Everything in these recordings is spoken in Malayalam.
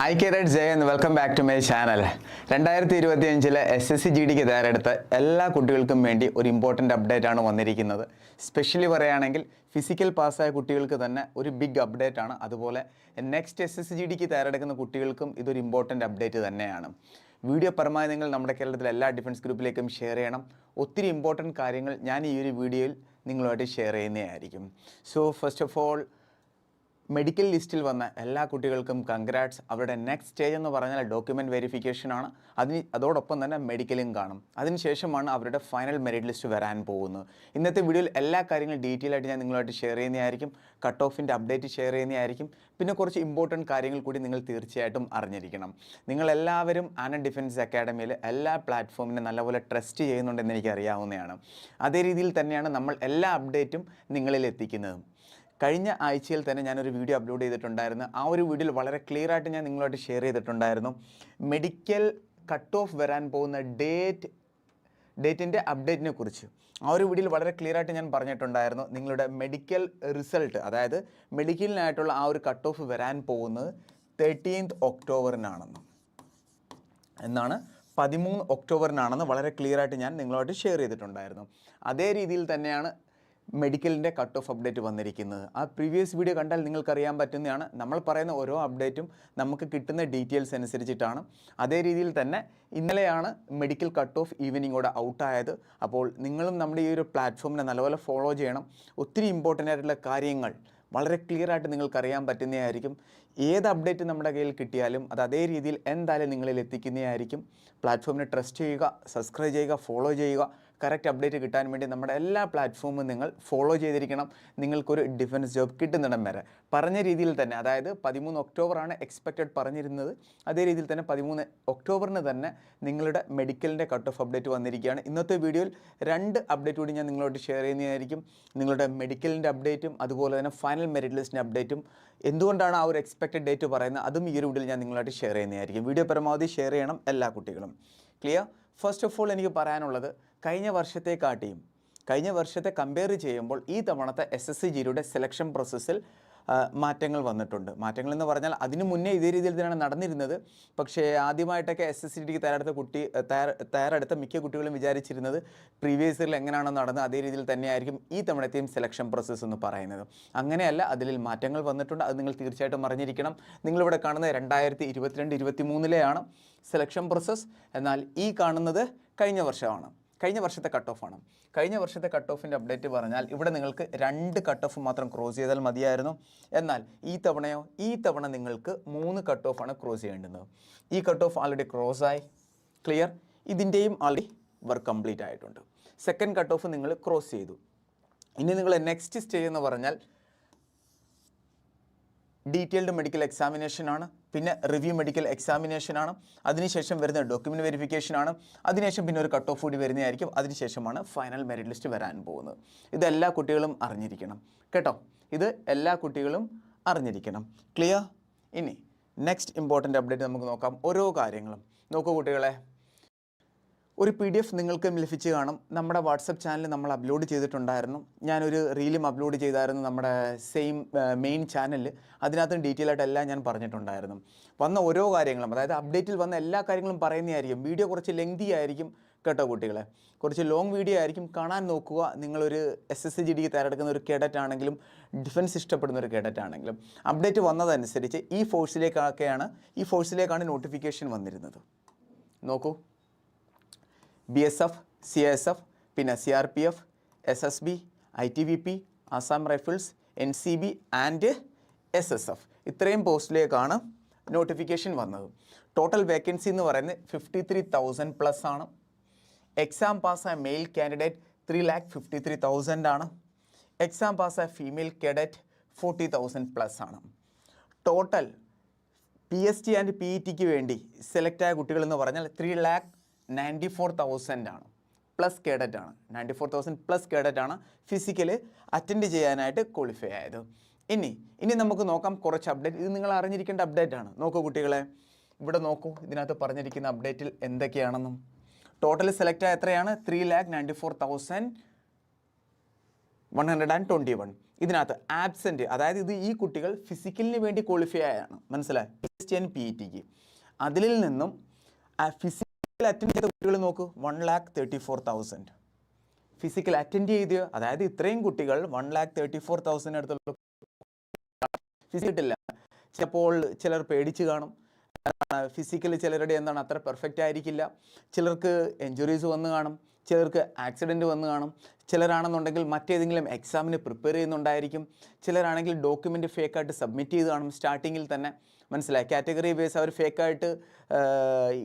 ഹായ് കേരറ്റ് ജയ എന്ന് welcome back to my channel രണ്ടായിരത്തി ഇരുപത്തി അഞ്ചിലെ എസ് എസ് സി ജി ഡിക്ക് തയ്യാറെടുത്ത എല്ലാ കുട്ടികൾക്കും വേണ്ടി ഒരു ഇമ്പോർട്ടന്റ് അപ്ഡേറ്റ് ആണ് വന്നിരിക്കുന്നത്. സ്പെഷ്യലി പറയുകയാണെങ്കിൽ ഫിസിക്കൽ പാസ്സായ കുട്ടികൾക്ക് തന്നെ ഒരു ബിഗ് അപ്ഡേറ്റ് ആണ്. അതുപോലെ നെക്സ്റ്റ് എസ് എസ് ജി ഡിക്ക് തയ്യാറെടുക്കുന്ന കുട്ടികൾക്കും ഇതൊരു ഇമ്പോർട്ടന്റ് അപ്ഡേറ്റ് തന്നെയാണ്. വീഡിയോ പരമാവധി നിങ്ങൾ നമ്മുടെ കേരളത്തിലെ എല്ലാ ഡിഫൻസ് ഗ്രൂപ്പിലേക്കും ഷെയർ ചെയ്യണം. ഒത്തിരി ഇമ്പോർട്ടന്റ് കാര്യങ്ങൾ ഞാൻ ഈ ഒരു വീഡിയോയിൽ നിങ്ങളുമായിട്ട് ഷെയർ ചെയ്യുന്നതായിരിക്കും. So first of all medical ലിസ്റ്റിൽ വന്ന എല്ലാ കുട്ടികൾക്കും കൺഗ്രാറ്റ്സ് അവരുടെ നെക്സ്റ്റ് സ്റ്റേജ് എന്ന് പറഞ്ഞാൽ ഡോക്യുമെന്റ് വെരിഫിക്കേഷനാണ് അതിന് അതോടൊപ്പം തന്നെ മെഡിക്കലും കാണും. അതിനുശേഷമാണ് അവരുടെ ഫൈനൽ മെറിറ്റ് ലിസ്റ്റ് വരാൻ പോകുന്നത്. ഇന്നത്തെ വീഡിയോയിൽ എല്ലാ കാര്യങ്ങളും ഡീറ്റെയിൽ ആയിട്ട് ഞാൻ നിങ്ങളുമായിട്ട് ഷെയർ ചെയ്യുന്നതായിരിക്കും. കട്ട് ഓഫിന്റെ അപ്ഡേറ്റ് ഷെയർ ചെയ്യുന്നതായിരിക്കും. പിന്നെ കുറച്ച് ഇമ്പോർട്ടന്റ് കാര്യങ്ങൾ കൂടി നിങ്ങൾ തീർച്ചയായിട്ടും അറിഞ്ഞിരിക്കണം. നിങ്ങളെല്ലാവരും ആന ഡിഫൻസ് അക്കാഡമിയിൽ എല്ലാ പ്ലാറ്റ്ഫോമിനെ നല്ലപോലെ ട്രസ്റ്റ് ചെയ്യുന്നുണ്ടെന്ന് എനിക്ക് അറിയാവുന്നതാണ് അതേ രീതിയിൽ തന്നെയാണ് നമ്മൾ എല്ലാ അപ്ഡേറ്റും നിങ്ങളിൽ എത്തിക്കുന്നതും കഴിഞ്ഞ ആഴ്ചയിൽ തന്നെ ഞാനൊരു വീഡിയോ അപ്ലോഡ് ചെയ്തിട്ടുണ്ടായിരുന്നു. ആ ഒരു വീഡിയോയിൽ വളരെ ക്ലിയർ ആയിട്ട് ഞാൻ നിങ്ങളുമായിട്ട് ഷെയർ ചെയ്തിട്ടുണ്ടായിരുന്നു. മെഡിക്കൽ കട്ട് ഓഫ് വരാൻ പോകുന്ന ഡേറ്റ് ഡേറ്റിന്റെ അപ്ഡേറ്റിനെ കുറിച്ച്. ആ ഒരു വീഡിയോയിൽ വളരെ ക്ലിയർ ആയിട്ട് ഞാൻ പറഞ്ഞിട്ടുണ്ടായിരുന്നു നിങ്ങളുടെ മെഡിക്കൽ റിസൾട്ട് അതായത് മെഡിക്കലിനായിട്ടുള്ള ആ ഒരു കട്ട് ഓഫ് വരാൻ പോകുന്നത് തേർട്ടീൻത്ത് ഒക്ടോബറിനാണെന്ന് എന്നാണ് പതിമൂന്ന് ഒക്ടോബറിനാണെന്ന് വളരെ ക്ലിയർ ആയിട്ട് ഞാൻ നിങ്ങളോട് ഷെയർ ചെയ്തിട്ടുണ്ടായിരുന്നു. അതേ രീതിയിൽ തന്നെയാണ് മെഡിക്കലിന്റെ കട്ട് ഓഫ് അപ്ഡേറ്റ് വന്നിരിക്കുന്നത്. ആ പ്രീവിയസ് വീഡിയോ കണ്ടാൽ നിങ്ങൾക്കറിയാൻ പറ്റുന്നതാണ്. നമ്മൾ പറയുന്ന ഓരോ അപ്ഡേറ്റും നമുക്ക് കിട്ടുന്ന ഡീറ്റെയിൽസ് അനുസരിച്ചിട്ടാണ്. അതേ രീതിയിൽ തന്നെ ഇന്നലെയാണ് മെഡിക്കൽ കട്ട് ഓഫ് ഈവനിങ്ങോടെ ഔട്ടായത്. അപ്പോൾ നിങ്ങളും നമ്മുടെ ഈ ഒരു പ്ലാറ്റ്ഫോമിനെ നല്ലപോലെ ഫോളോ ചെയ്യണം. ഒത്തിരി ഇമ്പോർട്ടന്റ് ആയിട്ടുള്ള കാര്യങ്ങൾ വളരെ ക്ലിയർ ആയിട്ട് നിങ്ങൾക്ക് അറിയാൻ പറ്റുന്നതായിരിക്കും. ഏത് അപ്ഡേറ്റ് നമ്മുടെ കയ്യിൽ കിട്ടിയാലും അത് അതേ രീതിയിൽ എന്തായാലും നിങ്ങളിൽ എത്തിക്കുന്നതായിരിക്കും. പ്ലാറ്റ്ഫോമിനെ ട്രസ്റ്റ് ചെയ്യുക സബ്സ്ക്രൈബ് ചെയ്യുക ഫോളോ ചെയ്യുക. കറക്റ്റ് അപ്ഡേറ്റ് കിട്ടാൻ വേണ്ടി നമ്മുടെ എല്ലാ പ്ലാറ്റ്ഫോമും നിങ്ങൾ ഫോളോ ചെയ്തിരിക്കണം. നിങ്ങൾക്കൊരു ഡിഫൻസ് ജോബ് കിട്ടുന്നിടം വരെ. പറഞ്ഞ രീതിയിൽ തന്നെ അതായത് പതിമൂന്ന് ഒക്ടോബറാണ് എക്സ്പെക്റ്റഡ് പറഞ്ഞിരുന്നത്. അതേ രീതിയിൽ തന്നെ പതിമൂന്ന് ഒക്ടോബറിന് തന്നെ നിങ്ങളുടെ മെഡിക്കലിന്റെ കട്ട് ഓഫ് അപ്ഡേറ്റ് വന്നിരിക്കുകയാണ്. ഇന്നത്തെ വീഡിയോയിൽ രണ്ട് അപ്ഡേറ്റ് കൂടി ഞാൻ നിങ്ങളോട് ഷെയർ ചെയ്യുന്നതായിരിക്കും. നിങ്ങളുടെ മെഡിക്കലിന്റെ അപ്ഡേറ്റും അതുപോലെ തന്നെ ഫൈനൽ മെറിറ്റ് ലിസ്റ്റിന്റെ അപ്ഡേറ്റും എന്തുകൊണ്ടാണ് ആ ഒരു എക്സ്പെക്റ്റഡ് ഡേറ്റ് പറയുന്നത്? അതും ഈ ഒരു വീഡിയോയിൽ ഞാൻ നിങ്ങളായിട്ട് ഷെയർ ചെയ്യുന്നതായിരിക്കും. വീഡിയോ പരമാവധി ഷെയർ ചെയ്യണം എല്ലാ കുട്ടികളും. ക്ലിയർ ഫസ്റ്റ് ഓഫ് ഓൾ എനിക്ക് പറയാനുള്ളത് കഴിഞ്ഞ വർഷത്തെക്കാട്ടിയും കഴിഞ്ഞ വർഷത്തെ കമ്പയർ ചെയ്യുമ്പോൾ ഈ തവണത്തെ എസ് എസ് സി ജിയുടെ സെലക്ഷൻ പ്രോസസ്സിൽ മാറ്റങ്ങൾ വന്നിട്ടുണ്ട്. മാറ്റങ്ങൾ എന്ന് പറഞ്ഞാൽ അതിനു മുന്നേ ഇതേ രീതിയിൽ തന്നെയാണ് നടന്നിരുന്നത്. പക്ഷേ ആദ്യമായിട്ടൊക്കെ എസ് എസ് സി ഡിക്ക് തയ്യാറെടുത്ത കുട്ടി തയ്യാറെടുത്ത മിക്ക കുട്ടികളും വിചാരിച്ചിരുന്നത് പ്രീവിയസ് ഇയറിൽ എങ്ങനെയാണോ നടന്നത് അതേ രീതിയിൽ തന്നെയായിരിക്കും ഈ തവണത്തെയും സെലക്ഷൻ പ്രോസസ്സ് എന്ന് പറയുന്നത്. അങ്ങനെയല്ല അതിൽ മാറ്റങ്ങൾ വന്നിട്ടുണ്ട്. അത് നിങ്ങൾ തീർച്ചയായിട്ടും അറിഞ്ഞിരിക്കണം. നിങ്ങളിവിടെ കാണുന്നത് രണ്ടായിരത്തി ഇരുപത്തിരണ്ട് ഇരുപത്തി മൂന്നിലെയാണ് സെലക്ഷൻ പ്രോസസ്സ് എന്നാൽ ഈ കാണുന്നത് കഴിഞ്ഞ വർഷമാണ്. കഴിഞ്ഞ വർഷത്തെ കട്ട് ഓഫാണ് കഴിഞ്ഞ വർഷത്തെ കട്ട് ഓഫിന്റെ അപ്ഡേറ്റ് പറഞ്ഞാൽ ഇവിടെ നിങ്ങൾക്ക് രണ്ട് കട്ട് ഓഫ് മാത്രം ക്രോസ് ചെയ്താൽ മതിയായിരുന്നു. എന്നാൽ ഈ തവണയോ ഈ തവണ നിങ്ങൾക്ക് മൂന്ന് കട്ട് ഓഫാണ് ക്രോസ് ചെയ്യേണ്ടത് ഈ കട്ട് ഓഫ് ആൾറെഡി ക്രോസ് ആയി. ക്ലിയർ ഇതിന്റെയും ആൾറെഡി വർക്ക് കംപ്ലീറ്റ് ആയിട്ടുണ്ട്. സെക്കൻഡ് കട്ട് ഓഫ് നിങ്ങൾ ക്രോസ് ചെയ്തു. ഇനി നിങ്ങൾ നെക്സ്റ്റ് സ്റ്റേജ് എന്ന് പറഞ്ഞാൽ ഡീറ്റെയിൽഡ് മെഡിക്കൽ എക്സാമിനേഷൻ ആണ്. പിന്നെ റിവ്യൂ മെഡിക്കൽ എക്സാമിനേഷനാണ് അതിനുശേഷം വരുന്ന ഡോക്യുമെന്റ് വെരിഫിക്കേഷനാണ് അതിനുശേഷം പിന്നെ ഒരു കട്ട് ഓഫ് കൂടി വരുന്നതായിരിക്കും. അതിനുശേഷമാണ് ഫൈനൽ മെറിറ്റ് ലിസ്റ്റ് വരാൻ പോകുന്നത്. ഇത് എല്ലാ കുട്ടികളും അറിഞ്ഞിരിക്കണം. കേട്ടോ? ഇത് എല്ലാ കുട്ടികളും അറിഞ്ഞിരിക്കണം. ക്ലിയർ ഇനി നെക്സ്റ്റ് ഇമ്പോർട്ടന്റ് അപ്ഡേറ്റ് നമുക്ക് നോക്കാം. ഓരോ കാര്യങ്ങളും. നോക്കൂ കുട്ടികളെ. ഒരു പി ഡി എഫ് നിങ്ങൾക്കും ലഭിച്ച് കാണും. നമ്മുടെ വാട്സപ്പ് ചാനലിൽ നമ്മൾ അപ്ലോഡ് ചെയ്തിട്ടുണ്ടായിരുന്നു. ഞാനൊരു റീലും അപ്ലോഡ് ചെയ്തായിരുന്നു നമ്മുടെ സെയിം മെയിൻ ചാനലിൽ അതിനകത്തും ഡീറ്റെയിൽ ആയിട്ട് എല്ലാം ഞാൻ പറഞ്ഞിട്ടുണ്ടായിരുന്നു. വന്ന ഓരോ കാര്യങ്ങളും അതായത് അപ്ഡേറ്റിൽ വന്ന എല്ലാ കാര്യങ്ങളും പറയുന്നതായിരിക്കും. വീഡിയോ കുറച്ച് ലെങ്തി ആയിരിക്കും കേട്ടോ കുട്ടികളെ. കുറച്ച് ലോങ് വീഡിയോ ആയിരിക്കും. കാണാൻ നോക്കുക. നിങ്ങളൊരു S S C G D തയ്യാറെടുക്കുന്ന ഒരു കേഡറ്റ് ആണെങ്കിലും ഡിഫൻസ് ഇഷ്ടപ്പെടുന്ന ഒരു കേഡറ്റ് ആണെങ്കിലും. അപ്ഡേറ്റ് വന്നതനുസരിച്ച് ഈ ഫോഴ്സിലേക്കൊക്കെയാണ് ഈ ഫോഴ്സിലേക്കാണ് നോട്ടിഫിക്കേഷൻ വന്നിരുന്നത്. നോക്കൂ. B S F C S F പിന്നെ C R P F S S B I T B P Assam Rifles N C B and S S F ഇത്രയും പോസ്റ്റിലേക്കാണ് നോട്ടിഫിക്കേഷൻ വന്നത്. ടോട്ടൽ വേക്കൻസി എന്ന് പറയുന്നത് ഫിഫ്റ്റി ത്രീ തൗസൻഡ് പ്ലസ് ആണ്. എക്സാം പാസ്സായ male candidate three lakh fifty three thousand ആണ്. എക്സാം പാസ്സായ female cadet forty thousand plus ആണ്. Total P S T and P E tick വേണ്ടി കുട്ടികൾ എന്ന് പറഞ്ഞാൽ three lakh ninety four thousand ആണ്. പ്ലസ് കേഡറ്റ് ആണ്. Ninety four thousand plus cadet ആണ് ഫിസിക്കൽ അറ്റൻഡ് ചെയ്യാനായിട്ട് ക്വാളിഫൈ ആയത്. ഇനി ഇനി നമുക്ക് നോക്കാം കുറച്ച് അപ്ഡേറ്റ് ഇത് നിങ്ങൾ അറിഞ്ഞിരിക്കേണ്ട അപ്ഡേറ്റ് ആണ്. നോക്കൂ കുട്ടികളെ. ഇവിടെ നോക്കൂ. ഇതിനകത്ത് പറഞ്ഞിരിക്കുന്ന അപ്ഡേറ്റിൽ എന്തൊക്കെയാണെന്നും. ടോട്ടൽ സെലക്ട് ആയ എത്രയാണ്? Three lakh ninety four thousand one hundred and twenty one ഇതിനകത്ത് ആബ്സെന്റ് അതായത് ഇത് ഈ കുട്ടികൾ ഫിസിക്കലിന് വേണ്ടി ക്വാളിഫൈ ആയാണ്. മനസ്സിലായി? ടി പി ഇ ടിക്ക് അതിൽ നിന്നും ഫിസിക്കൽ അറ്റൻഡ് ചെയ്ത കുട്ടികൾ നോക്കൂ one lakh thirty four thousand physical attend ചെയ്ത് അതായത് ഇത്രയും കുട്ടികൾ one lakh thirty four thousand അടുത്തുള്ള ഫിസിക്കിട്ടില്ല ചിലപ്പോൾ ചിലർ പേടിച്ച് കാണും. ഫിസിക്കലി ചിലരുടെ എന്താണ് അത്ര പെർഫെക്റ്റ് ആയിരിക്കില്ല. ചിലർക്ക് എൻജുറീസ് വന്ന് കാണും. ചിലർക്ക് ആക്സിഡന്റ് വന്ന് കാണും. ചിലരാണെന്നുണ്ടെങ്കിൽ മറ്റേതെങ്കിലും എക്സാമിന് പ്രിപ്പയർ ചെയ്യുന്നുണ്ടായിരിക്കും. ചിലരാണെങ്കിൽ ഡോക്യുമെന്റ് ഫേക്കായിട്ട് സബ്മിറ്റ് ചെയ്ത് കാണും സ്റ്റാർട്ടിങ്ങിൽ തന്നെ. മനസ്സിലായി? കാറ്റഗറി ബേസ് അവർ ഫേക്കായിട്ട്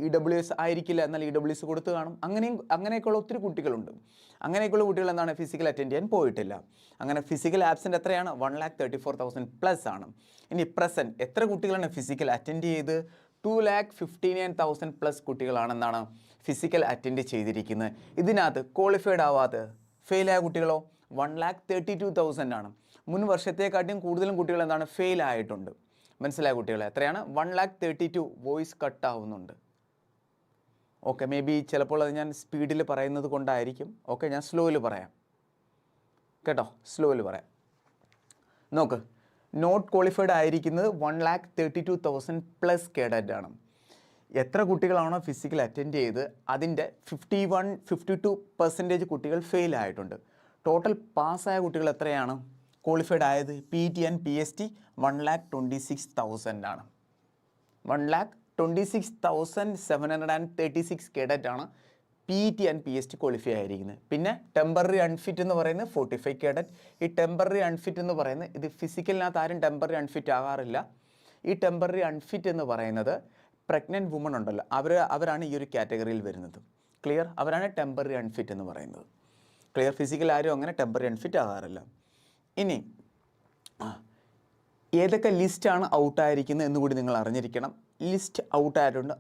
ഇ ഡബ്ല്യു എസ് ആയിരിക്കില്ല എന്നാൽ ഇ ഡബ്ല്യു എസ് കൊടുത്ത് കാണും. അങ്ങനെയും അങ്ങനെയൊക്കെയുള്ള ഒത്തിരി കുട്ടികളുണ്ട്. അങ്ങനെയൊക്കെയുള്ള കുട്ടികൾ എന്താണ്? ഫിസിക്കൽ അറ്റൻഡ് ചെയ്യാൻ പോയിട്ടില്ല. അങ്ങനെ ഫിസിക്കൽ ആബ്സെന്റ് എത്രയാണ്? One lakh thirty four thousand plus ആണ്. ഇനി പ്രസന്റ് എത്ര കുട്ടികളാണ് ഫിസിക്കൽ അറ്റൻഡ് ചെയ്ത്? Two lakh fifty nine thousand plus കുട്ടികളാണെന്നാണ് physical attend ചെയ്തിരിക്കുന്നത്. ഇതിനകത്ത് ക്വാളിഫൈഡ് ആവാത്ത ഫെയിലായ കുട്ടികളോ one lakh thirty two thousand ആണ്. മുൻ വർഷത്തെക്കാട്ടിയും കൂടുതലും കുട്ടികൾ എന്താണ്? ഫെയിൽ ആയിട്ടുണ്ട്. മനസ്സിലായ കുട്ടികൾ എത്രയാണ്? One lakh thirty two voice cut ആവുന്നുണ്ട്. ഓക്കെ മേ ബി ചിലപ്പോൾ അത് ഞാൻ സ്പീഡിൽ പറയുന്നത് കൊണ്ടായിരിക്കും. ഓക്കെ ഞാൻ സ്ലോയിൽ പറയാം. കേട്ടോ? സ്ലോയിൽ പറയാം. നോക്ക് നോട്ട് ക്വാളിഫൈഡ് ആയിരിക്കുന്നത് one lakh thirty two thousand plus cadet ആണ്. എത്ര കുട്ടികളാണോ ഫിസിക്കൽ അറ്റൻഡ് ചെയ്ത് അതിന്റെ fifty one fifty two percentage കുട്ടികൾ ഫെയിൽ ആയിട്ടുണ്ട്. ടോട്ടൽ പാസ്സായ കുട്ടികൾ എത്രയാണ്? ക്വാളിഫൈഡ് ആയത് P T and P S T one lakh twenty six thousand ആണ്. One lakh twenty six thousand seven hundred and thirty six cadet ആണ് P T and P S T qualify ആയിരിക്കുന്നത് പിന്നെ ടെമ്പററി അൺഫിറ്റ് എന്ന് പറയുന്നത് ഫോർട്ടി ഫൈവ് കേഡറ്റ് ഈ ടെമ്പററി അൺഫിറ്റ് എന്ന് പറയുന്നത് ഇത് ഫിസിക്കലിനകത്ത് ആരും ടെമ്പററി അൺഫിറ്റ് ആകാറില്ല. ഈ ടെമ്പററി അൺഫിറ്റ് എന്ന് പറയുന്നത് പ്രഗ്നന്റ് വുമൺ ഉണ്ടല്ലോ. അവർ അവരാണ് ഈ ഒരു കാറ്റഗറിയിൽ വരുന്നത്. ക്ലിയർ അവരാണ് ടെമ്പററി അൺഫിറ്റ് എന്ന് പറയുന്നത്. ക്ലിയർ ഫിസിക്കൽ ആരും അങ്ങനെ ടെമ്പററി അൺഫിറ്റ് ആകാറില്ല. ഇനി ഏതൊക്കെ ലിസ്റ്റാണ് ഔട്ടായിരിക്കുന്നത് എന്ന് കൂടി നിങ്ങൾ അറിഞ്ഞിരിക്കണം. ലിസ്റ്റ് ഔട്ടായിട്ടുണ്ട്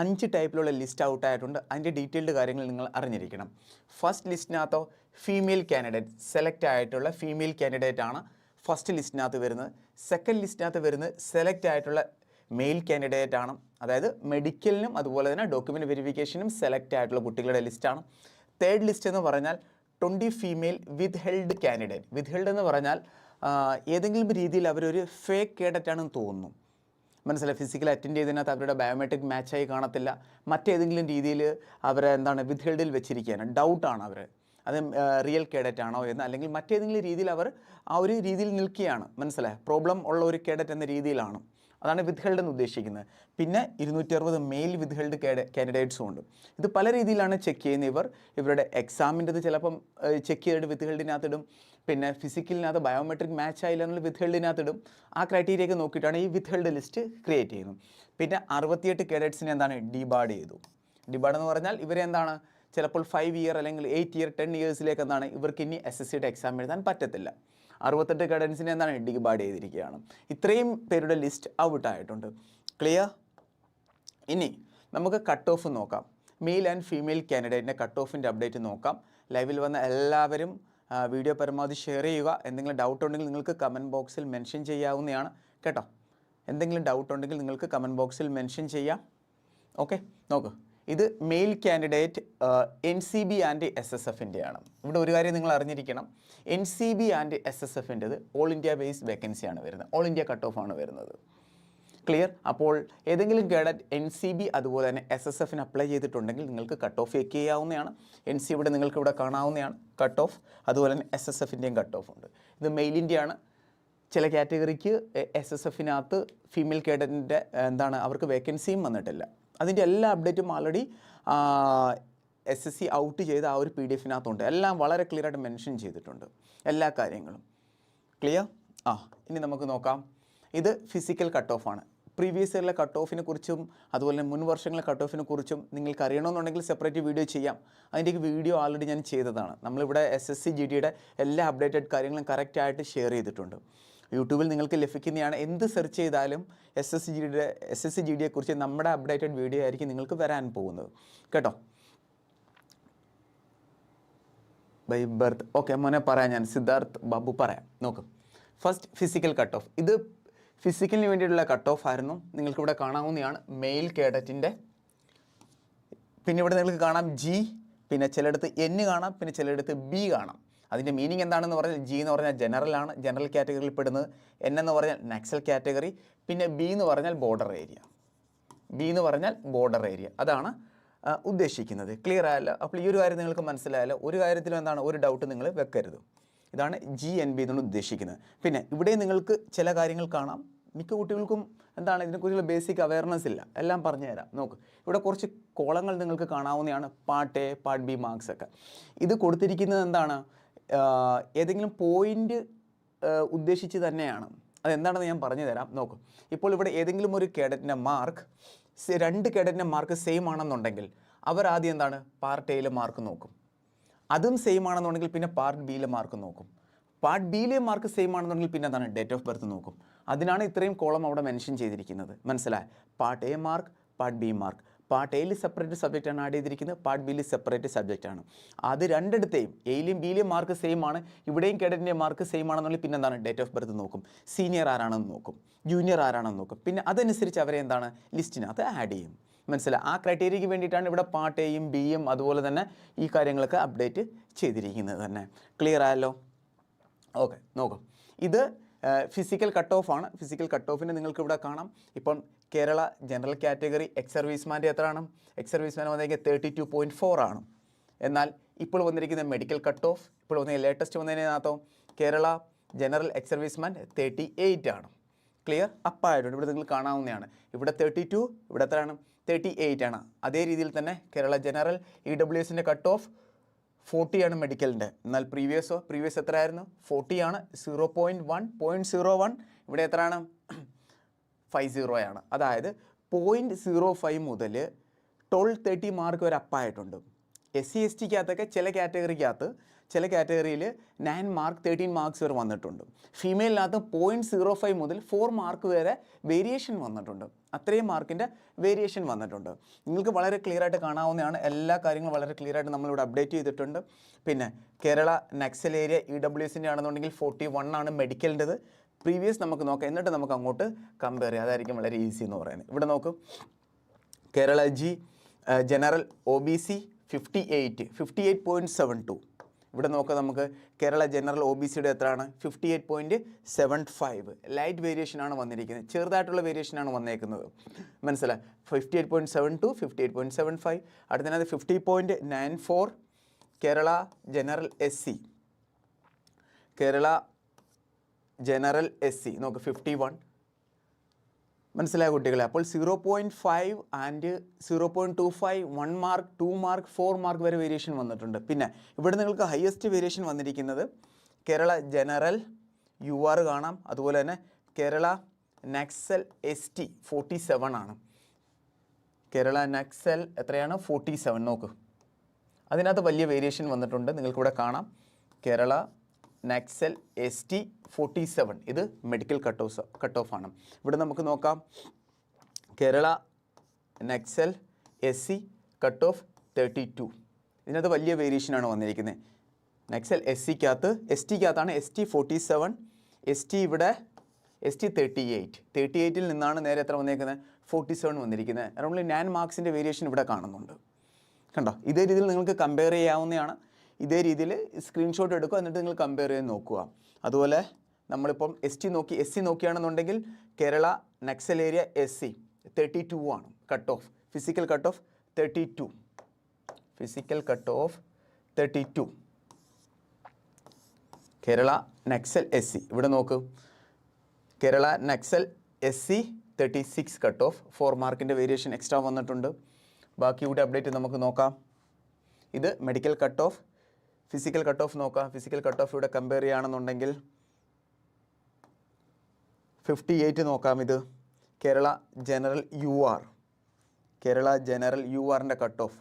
അഞ്ച് ടൈപ്പിലുള്ള ലിസ്റ്റ് ഔട്ട് ആയിട്ടുണ്ട്. അതിന്റെ ഡീറ്റെയിൽഡ് കാര്യങ്ങൾ നിങ്ങൾ അറിഞ്ഞിരിക്കണം. ഫസ്റ്റ് ലിസ്റ്റിനകത്തോ ഫീമെയിൽ കാൻഡിഡേറ്റ് സെലക്ട് ആയിട്ടുള്ള ഫീമെയിൽ കാൻഡിഡേറ്റ് ആണ് ഫസ്റ്റ് ലിസ്റ്റിനകത്ത് വരുന്നത്. സെക്കൻഡ് ലിസ്റ്റിനകത്ത് വരുന്നത് സെലക്ട് ആയിട്ടുള്ള മെയിൽ കാൻഡിഡേറ്റ് ആണ്. അതായത് മെഡിക്കലിനും അതുപോലെ തന്നെ ഡോക്യുമെന്റ് വെരിഫിക്കേഷനും സെലക്ട് ആയിട്ടുള്ള കുട്ടികളുടെ ലിസ്റ്റാണ് തേർഡ് ലിസ്റ്റ് എന്ന് പറഞ്ഞാൽ twenty female withheld candidate withheld എന്ന് പറഞ്ഞാൽ ഏതെങ്കിലും രീതിയിൽ അവരൊരു ഫേക്ക് കേഡറ്റാണെന്ന് തോന്നുന്നു. മനസ്സിലായി. ഫിസിക്കൽ അറ്റൻഡ് ചെയ്തതിനകത്ത് അവരുടെ ബയോമെട്രിക് മാച്ചായി കാണത്തില്ല. മറ്റേതെങ്കിലും രീതിയിൽ അവരെ എന്താണ് ഹെൽഡിൽ വെച്ചിരിക്കുകയാണ്. ഡൗട്ടാണ് അവർ അത് റിയൽ കേഡറ്റ് ആണോ എന്ന് അല്ലെങ്കിൽ മറ്റേതെങ്കിലും രീതിയിൽ അവർ ആ ഒരു രീതിയിൽ നിൽക്കുകയാണ്. മനസ്സിലായി? പ്രോബ്ലം ഉള്ള ഒരു കേഡറ്റ് എന്ന രീതിയിലാണ്. അതാണ് വിത്ത് ഹെൽഡ് എന്ന് ഉദ്ദേശിക്കുന്നത്. പിന്നെ ഇരുന്നൂറ്റി അറുപത് മെയിൽ വിത്ത് ഹെൽഡ് കാൻഡിഡേറ്റ്സും ഉണ്ട്. ഇത് പല രീതിയിലാണ് ചെക്ക് ചെയ്യുന്നത്. ഇവർ ഇവരുടെ എക്സാമിന്റെത് ചിലപ്പം ചെക്ക് ചെയ്തിട്ട് വിത്ത് ഹെൽഡിനകത്തിടും പിന്നെ ഫിസിക്കലിനകത്ത് ബയോമെട്രിക് മാച്ച് ആയില്ല എന്നുള്ള വിത്ത്ഹെൽഡിനകത്ത് ഹെൽഡിനകത്തിടും ആ ക്രൈറ്റീരിയ ഒക്കെ നോക്കിയിട്ടാണ് ഈ വിത്ത് ഹെൽഡ് ലിസ്റ്റ് ക്രിയേറ്റ് ചെയ്യുന്നത്. പിന്നെ അറുപത്തിയെട്ട് കേഡറ്റ്സിനെ എന്താണ് ഡിബാർഡ് ചെയ്തു. ഡിബാർഡ് എന്ന് പറഞ്ഞാൽ ഇവരെന്താണ് ചിലപ്പോൾ ഫൈവ് ഇയർ അല്ലെങ്കിൽ എയ്റ്റ് ഇയർ ടെൻ ഇയേഴ്സിലേക്ക് എന്താണ്? ഇവർക്ക് ഇനി എസ് എസ് സിയുടെ എക്സാം എഴുതാൻ പറ്റത്തില്ല. അറുപത്തെട്ട് കേഡൻസിനെ എന്താണ് ഡിബാർഡ് ചെയ്തിരിക്കുകയാണ്. ഇത്രയും പേരുടെ ലിസ്റ്റ് ഔട്ടായിട്ടുണ്ട് ക്ലിയർ ഇനി നമുക്ക് കട്ട് ഓഫ് നോക്കാം. മെയിൽ ആൻഡ് ഫീമെയിൽ കാൻഡിഡേറ്റിന്റെ കട്ട് ഓഫിന്റെ അപ്ഡേറ്റ് നോക്കാം. ലൈവിൽ വന്ന എല്ലാവരും വീഡിയോ പരമാവധി ഷെയർ ചെയ്യുക. എന്തെങ്കിലും ഡൗട്ട് ഉണ്ടെങ്കിൽ നിങ്ങൾക്ക് കമന്റ് ബോക്സിൽ മെൻഷൻ ചെയ്യാവുന്നതാണ്. കേട്ടോ? എന്തെങ്കിലും ഡൗട്ട് ഉണ്ടെങ്കിൽ നിങ്ങൾക്ക് കമന്റ് ബോക്സിൽ മെൻഷൻ ചെയ്യാം. ഓക്കെ നോക്ക്. ഇത് male candidate N C B and S S എഫിന്റെയാണ് ഇവിടെ ഒരു കാര്യം നിങ്ങൾ അറിഞ്ഞിരിക്കണം. N C B and S S എഫിന്റെത് all India base വേക്കൻസിയാണ് വരുന്നത്. ഓൾ ഇന്ത്യ കട്ട് ഓഫ് ആണ് വരുന്നത്. ക്ലിയർ അപ്പോൾ ഏതെങ്കിലും കേഡറ്റ് എൻ സി ബി അതുപോലെ തന്നെ എസ് എസ് എഫിന് അപ്ലൈ ചെയ്തിട്ടുണ്ടെങ്കിൽ നിങ്ങൾക്ക് കട്ട് ഓഫ് ചെക്ക് ചെയ്യാവുന്നതാണ്. എൻ സി ഇവിടെ നിങ്ങൾക്ക് ഇവിടെ കാണാവുന്നതാണ്. കട്ട് ഓഫ് അതുപോലെ തന്നെ എസ് എസ് എഫിന്റെയും കട്ട് ഓഫ് ഉണ്ട്. ഇത് മെയിലിന്റെയാണ് ചില കാറ്റഗറിക്ക് എസ് എസ് എഫിനകത്ത് ഫീമെയിൽ കേഡറ്റിന്റെ എന്താണ് അവർക്ക് വേക്കൻസിയും വന്നിട്ടില്ല. അതിന്റെ എല്ലാ അപ്ഡേറ്റും already S S C out ചെയ്ത ആ ഒരു പി ഡി എഫിനകത്തുണ്ട് എല്ലാം വളരെ ക്ലിയർ ആയിട്ട് മെൻഷൻ ചെയ്തിട്ടുണ്ട്. എല്ലാ കാര്യങ്ങളും. ക്ലിയർ ആ ഇനി നമുക്ക് നോക്കാം. ഇത് ഫിസിക്കൽ കട്ട് ഓഫ് ആണ്. പ്രീവിയസ് ഇയറിലെ കട്ട് ഓഫിനെ കുറിച്ചും അതുപോലെ തന്നെ മുൻ വർഷങ്ങളിലെ കട്ട് ഓഫിനെ കുറിച്ചും നിങ്ങൾക്ക് അറിയണമെന്നുണ്ടെങ്കിൽ സെപ്പറേറ്റ് വീഡിയോ ചെയ്യാം. അതിന്റെ വീഡിയോ ആൾറെഡി ഞാൻ ചെയ്തതാണ്. നമ്മളിവിടെ എസ് എസ് സി ജി ഡിയുടെ എല്ലാ അപ്ഡേറ്റഡ് കാര്യങ്ങളും കറക്റ്റായിട്ട് ഷെയർ ചെയ്തിട്ടുണ്ട്. യൂട്യൂബിൽ നിങ്ങൾക്ക് ലഭിക്കുന്നതാണ് എന്ത് സെർച്ച് ചെയ്താലും എസ് എസ് സി ജി ഡിയുടെ എസ് എസ് സി ജി ഡിയെക്കുറിച്ച് നമ്മുടെ അപ്ഡേറ്റഡ് വീഡിയോ ആയിരിക്കും നിങ്ങൾക്ക് വരാൻ പോകുന്നത്. കേട്ടോ? ബൈ ബർത്ത് ഓക്കെ മോനെ പറയാം ഞാൻ. സിദ്ധാർത്ഥ് ബാബു പറയാം. നോക്ക്. ഫസ്റ്റ് ഫിസിക്കൽ കട്ട് ഓഫ് ഇത് ഫിസിക്കലിന് വേണ്ടിയിട്ടുള്ള കട്ട് ഓഫ് ആയിരുന്നു. നിങ്ങൾക്കിവിടെ കാണാവുന്നതാണ് മെയിൽ കേഡറ്റിന്റെ പിന്നെ ഇവിടെ നിങ്ങൾക്ക് കാണാം ജി പിന്നെ ചിലയിടത്ത് എൻ കാണാം പിന്നെ ചിലയിടത്ത് ബി കാണാം. അതിന്റെ മീനിങ് എന്താണെന്ന് പറഞ്ഞാൽ ജി എന്ന് പറഞ്ഞാൽ ജനറൽ ആണ്. ജനറൽ കാറ്റഗറിയിൽ പെടുന്നത് എൻ എന്ന് പറഞ്ഞാൽ നക്സൽ കാറ്റഗറി പിന്നെ ബി എന്ന് പറഞ്ഞാൽ ബോർഡർ ഏരിയ ബി എന്ന് പറഞ്ഞാൽ ബോർഡർ ഏരിയ അതാണ് ഉദ്ദേശിക്കുന്നത്. ക്ലിയർ ആയല്ലോ? അപ്പോൾ ഈ ഒരു കാര്യം നിങ്ങൾക്ക് മനസ്സിലായാലോ ഒരു കാര്യത്തിലും എന്താണ്? ഒരു ഡൗട്ട് നിങ്ങൾ വെക്കരുത്. ഇതാണ് ജി എൻ ബി എന്നാണ് ഉദ്ദേശിക്കുന്നത്. പിന്നെ ഇവിടെ നിങ്ങൾക്ക് ചില കാര്യങ്ങൾ കാണാം. മിക്ക കുട്ടികൾക്കും എന്താണ് ഇതിനെക്കുറിച്ചുള്ള ബേസിക് അവയർനെസ് ഇല്ല. എല്ലാം പറഞ്ഞുതരാം നോക്ക്. ഇവിടെ കുറച്ച് കോളങ്ങൾ നിങ്ങൾക്ക് കാണാവുന്നതാണ് part A part B marks ഒക്കെ. ഇത് കൊടുത്തിരിക്കുന്നത് എന്താണ്? ഏതെങ്കിലും പോയിന്റ് ഉദ്ദേശിച്ച് തന്നെയാണ്. അതെന്താണെന്ന് ഞാൻ പറഞ്ഞു തരാം. നോക്ക്. ഇപ്പോൾ ഇവിടെ ഏതെങ്കിലും ഒരു കേഡറ്റിന്റെ മാർക്ക് രണ്ട് കേഡറ്റിന്റെ മാർക്ക് സെയിം ആണെന്നുണ്ടെങ്കിൽ അവർ ആദ്യം എന്താണ്? പാർട്ട് എയിലെ മാർക്ക് നോക്കും. അതും സെയിം ആണെന്നുണ്ടെങ്കിൽ പിന്നെ പാർട്ട് ബിയിലെ മാർക്ക് നോക്കും. പാർട്ട് ബിയിലെ മാർക്ക് സെയിം ആണെന്നുണ്ടെങ്കിൽ പിന്നെ എന്താണ്? ഡേറ്റ് ഓഫ് ബർത്ത് നോക്കും. അതിനാണ് ഇത്രയും കോളം അവിടെ മെൻഷൻ ചെയ്തിരിക്കുന്നത്. മനസ്സിലായ? Part A mark part B mark part എയിൽ സെപ്പറേറ്റ് സബ്ജക്റ്റ് ആണ് ആഡ് ചെയ്തിരിക്കുന്നത്. പാർട്ട് ബിയിൽ സെപ്പറേറ്റ് സബ്ജക്റ്റ് ആണ്. അത് രണ്ടിടത്തെയും എയിലെയും ബിയിലെയും മാർക്ക് സെയിം ആണ്. ഇവിടെയും കേഡറ്റിന്റെ മാർക്ക് സെയിം ആണെന്നുണ്ടെങ്കിൽ പിന്നെ എന്താണ്? ഡേറ്റ് ഓഫ് ബർത്ത് നോക്കും. സീനിയർ ആരാണെന്ന് നോക്കും. ജൂനിയർ ആരാണെന്ന് നോക്കും. പിന്നെ അതനുസരിച്ച് അവരെ എന്താണ്? ലിസ്റ്റിനകത്ത് ആഡ് ചെയ്യും. മനസ്സിലായി ആ ക്രൈറ്റീരിയയ്ക്ക് വേണ്ടിയിട്ടാണ് ഇവിടെ പാർട്ട് എയും ബിയും അതുപോലെ തന്നെ ഈ കാര്യങ്ങളൊക്കെ അപ്ഡേറ്റ് ചെയ്തിരിക്കുന്നത് തന്നെ. ക്ലിയർ ആയല്ലോ? ഓക്കെ നോക്കാം. ഇത് ഫിസിക്കൽ കട്ട് ഓഫ് ആണ്. ഫിസിക്കൽ കട്ട് ഓഫിന് നിങ്ങൾക്ക് ഇവിടെ കാണാം. ഇപ്പം കേരള ജനറൽ കാറ്റഗറി എക്സ് സർവീസ്മാന്റെ എത്രയാണ്? എക്സ് സർവീസ്മാൻ വന്നിരിക്കുന്നത് തേർട്ടി ടു പോയിന്റ് ഫോർ ആണ്. എന്നാൽ ഇപ്പോൾ വന്നിരിക്കുന്ന മെഡിക്കൽ കട്ട് ഓഫ് ഇപ്പോൾ വന്ന latest വന്നതിനകത്തോ Kerala general ex serviceman thirty eight ആണ് ക്ലിയർ അപ്പായിട്ടുണ്ട് ഇവിടെ നിങ്ങൾ കാണാവുന്നതാണ്. ഇവിടെ തേർട്ടി ടു ഇവിടെ എത്രയാണ്? തേർട്ടി എയ്റ്റ് ആണ്. അതേ രീതിയിൽ തന്നെ കേരള ജനറൽ ഇ ഡബ്ല്യു എസിന്റെ കട്ട് ഓഫ് ഫോർട്ടി ആണ് മെഡിക്കലിന്റെ എന്നാൽ പ്രീവിയസോ പ്രീവിയസ് എത്രയായിരുന്നു? ഫോർട്ടി ആണ്. Zero point one point zero one ഇവിടെ എത്രയാണ്? ഫൈവ് സീറോ ആണ്. അതായത് പോയിന്റ് സീറോ ഫൈവ് മുതൽ ട്വൽവ് തേർട്ടി മാർക്ക് വരെ അപ്പായിട്ടുണ്ട് എസ് സി എസ് ടിക്കകത്തൊക്കെ ചില കാറ്റഗറിക്കകത്ത് ചില കാറ്റഗറിയിൽ നയൻ മാർക്ക് തേർട്ടീൻ മാർക്സ് വരെ വന്നിട്ടുണ്ട്. ഫീമെയിലിനകത്ത് പോയിന്റ് സീറോ ഫൈവ് മുതൽ ഫോർ മാർക്ക് വരെ വേരിയേഷൻ വന്നിട്ടുണ്ട്. അത്രയും മാർക്കിന്റെ വേരിയേഷൻ വന്നിട്ടുണ്ട്. നിങ്ങൾക്ക് വളരെ ക്ലിയർ ആയിട്ട് കാണാവുന്നതാണ്. എല്ലാ കാര്യങ്ങളും വളരെ ക്ലിയർ ആയിട്ട് നമ്മളിവിടെ അപ്ഡേറ്റ് ചെയ്തിട്ടുണ്ട്. പിന്നെ Kerala Naxal area E W എസിന്റെ ആണെന്നുണ്ടെങ്കിൽ ഫോർട്ടി വൺ ആണ് മെഡിക്കലിന്റെത് പ്രീവിയസ് നമുക്ക് നോക്കാം. എന്നിട്ട് നമുക്ക് അങ്ങോട്ട് കമ്പയർ ചെയ്യാം. അതായിരിക്കും വളരെ ഈസി എന്ന് പറയുന്നത്. ഇവിടെ നോക്കും. Kerala G general O B C fifty eight fifty eight point seven two ഇവിടെ നോക്കുക നമുക്ക് കേരള ജനറൽ ഒ ബി സിയുടെ എത്രയാണ്? Fifty eight point seven five light വേരിയേഷനാണ് വന്നിരിക്കുന്നത്. ചെറുതായിട്ടുള്ള വേരിയേഷനാണ് വന്നേക്കുന്നത്. മനസ്സിലായി fifty eight point seven two fifty eight point seven five അടുത്തതിനകത്ത് fifty point nine four Kerala general S C Kerala general S C നോക്ക് ഫിഫ്റ്റി വൺ മനസ്സിലായ കുട്ടികളെ. അപ്പോൾ zero point five and zero point two five one mark two mark four mark വരെ വേരിയേഷൻ വന്നിട്ടുണ്ട്. പിന്നെ ഇവിടെ നിങ്ങൾക്ക് ഹയസ്റ്റ് വേരിയേഷൻ വന്നിരിക്കുന്നത് കേരള ജനറൽ യു ആർ കാണാം. അതുപോലെ തന്നെ Kerala Naxal S T forty seven ആണ്. കേരള നക്സൽ എത്രയാണ്? ഫോർട്ടി സെവൻ നോക്ക്. അതിനകത്ത് വലിയ വേരിയേഷൻ വന്നിട്ടുണ്ട്. നിങ്ങൾക്കിവിടെ കാണാം. Kerala Naxal S T forty seven ഇത് medical cut off cut off ആണ്. ഇവിടെ നമുക്ക് നോക്കാം. Kerala Naxal S C cut off thirty two ഇതിനകത്ത് വലിയ വേരിയേഷനാണ് വന്നിരിക്കുന്നത് നക്സൽ എസ് സിക്കകത്ത് S ടിക്കകത്താണ് S T forty seven S T ഇവിടെ S T thirty eight thirty എയ്റ്റിൽ നിന്നാണ് നേരെ എത്ര വന്നിരിക്കുന്നത് ഫോർട്ടി സെവൻ വന്നിരിക്കുന്നത് അറൗണ്ട് നയൻ മാർക്സിന്റെ വേരിയേഷൻ ഇവിടെ കാണുന്നുണ്ട്. കണ്ടോ? ഇതേ രീതിയിൽ നിങ്ങൾക്ക് കമ്പയർ ചെയ്യാവുന്നതാണ്. ഇതേ രീതിയിൽ സ്ക്രീൻഷോട്ട് എടുക്കുക. എന്നിട്ട് നിങ്ങൾ കമ്പയർ ചെയ്ത് നോക്കുക. അതുപോലെ നമ്മളിപ്പം എസ് ടി നോക്കി എസ് സി നോക്കുകയാണെന്നുണ്ടെങ്കിൽ Kerala naxal area S C thirty two ആണ്. Cut off physical cut off thirty two physical cut off thirty two Kerala naxal S C ഇവിടെ നോക്ക്. Kerala naxal S C thirty six cut off four മാർക്കിന്റെ വേരിയേഷൻ എക്സ്ട്രാ വന്നിട്ടുണ്ട്. ബാക്കി കൂടി അപ്ഡേറ്റ് നമുക്ക് നോക്കാം. ഇത് medical cut off physical cut off നോക്കാം. ഫിസിക്കൽ കട്ട് ഓഫ് ഇവിടെ കമ്പയർ ചെയ്യുകയാണെന്നുണ്ടെങ്കിൽ ഫിഫ്റ്റി എയ്റ്റ് നോക്കാം ഇത്. Kerala general U R Kerala general U ആറിന്റെ cut off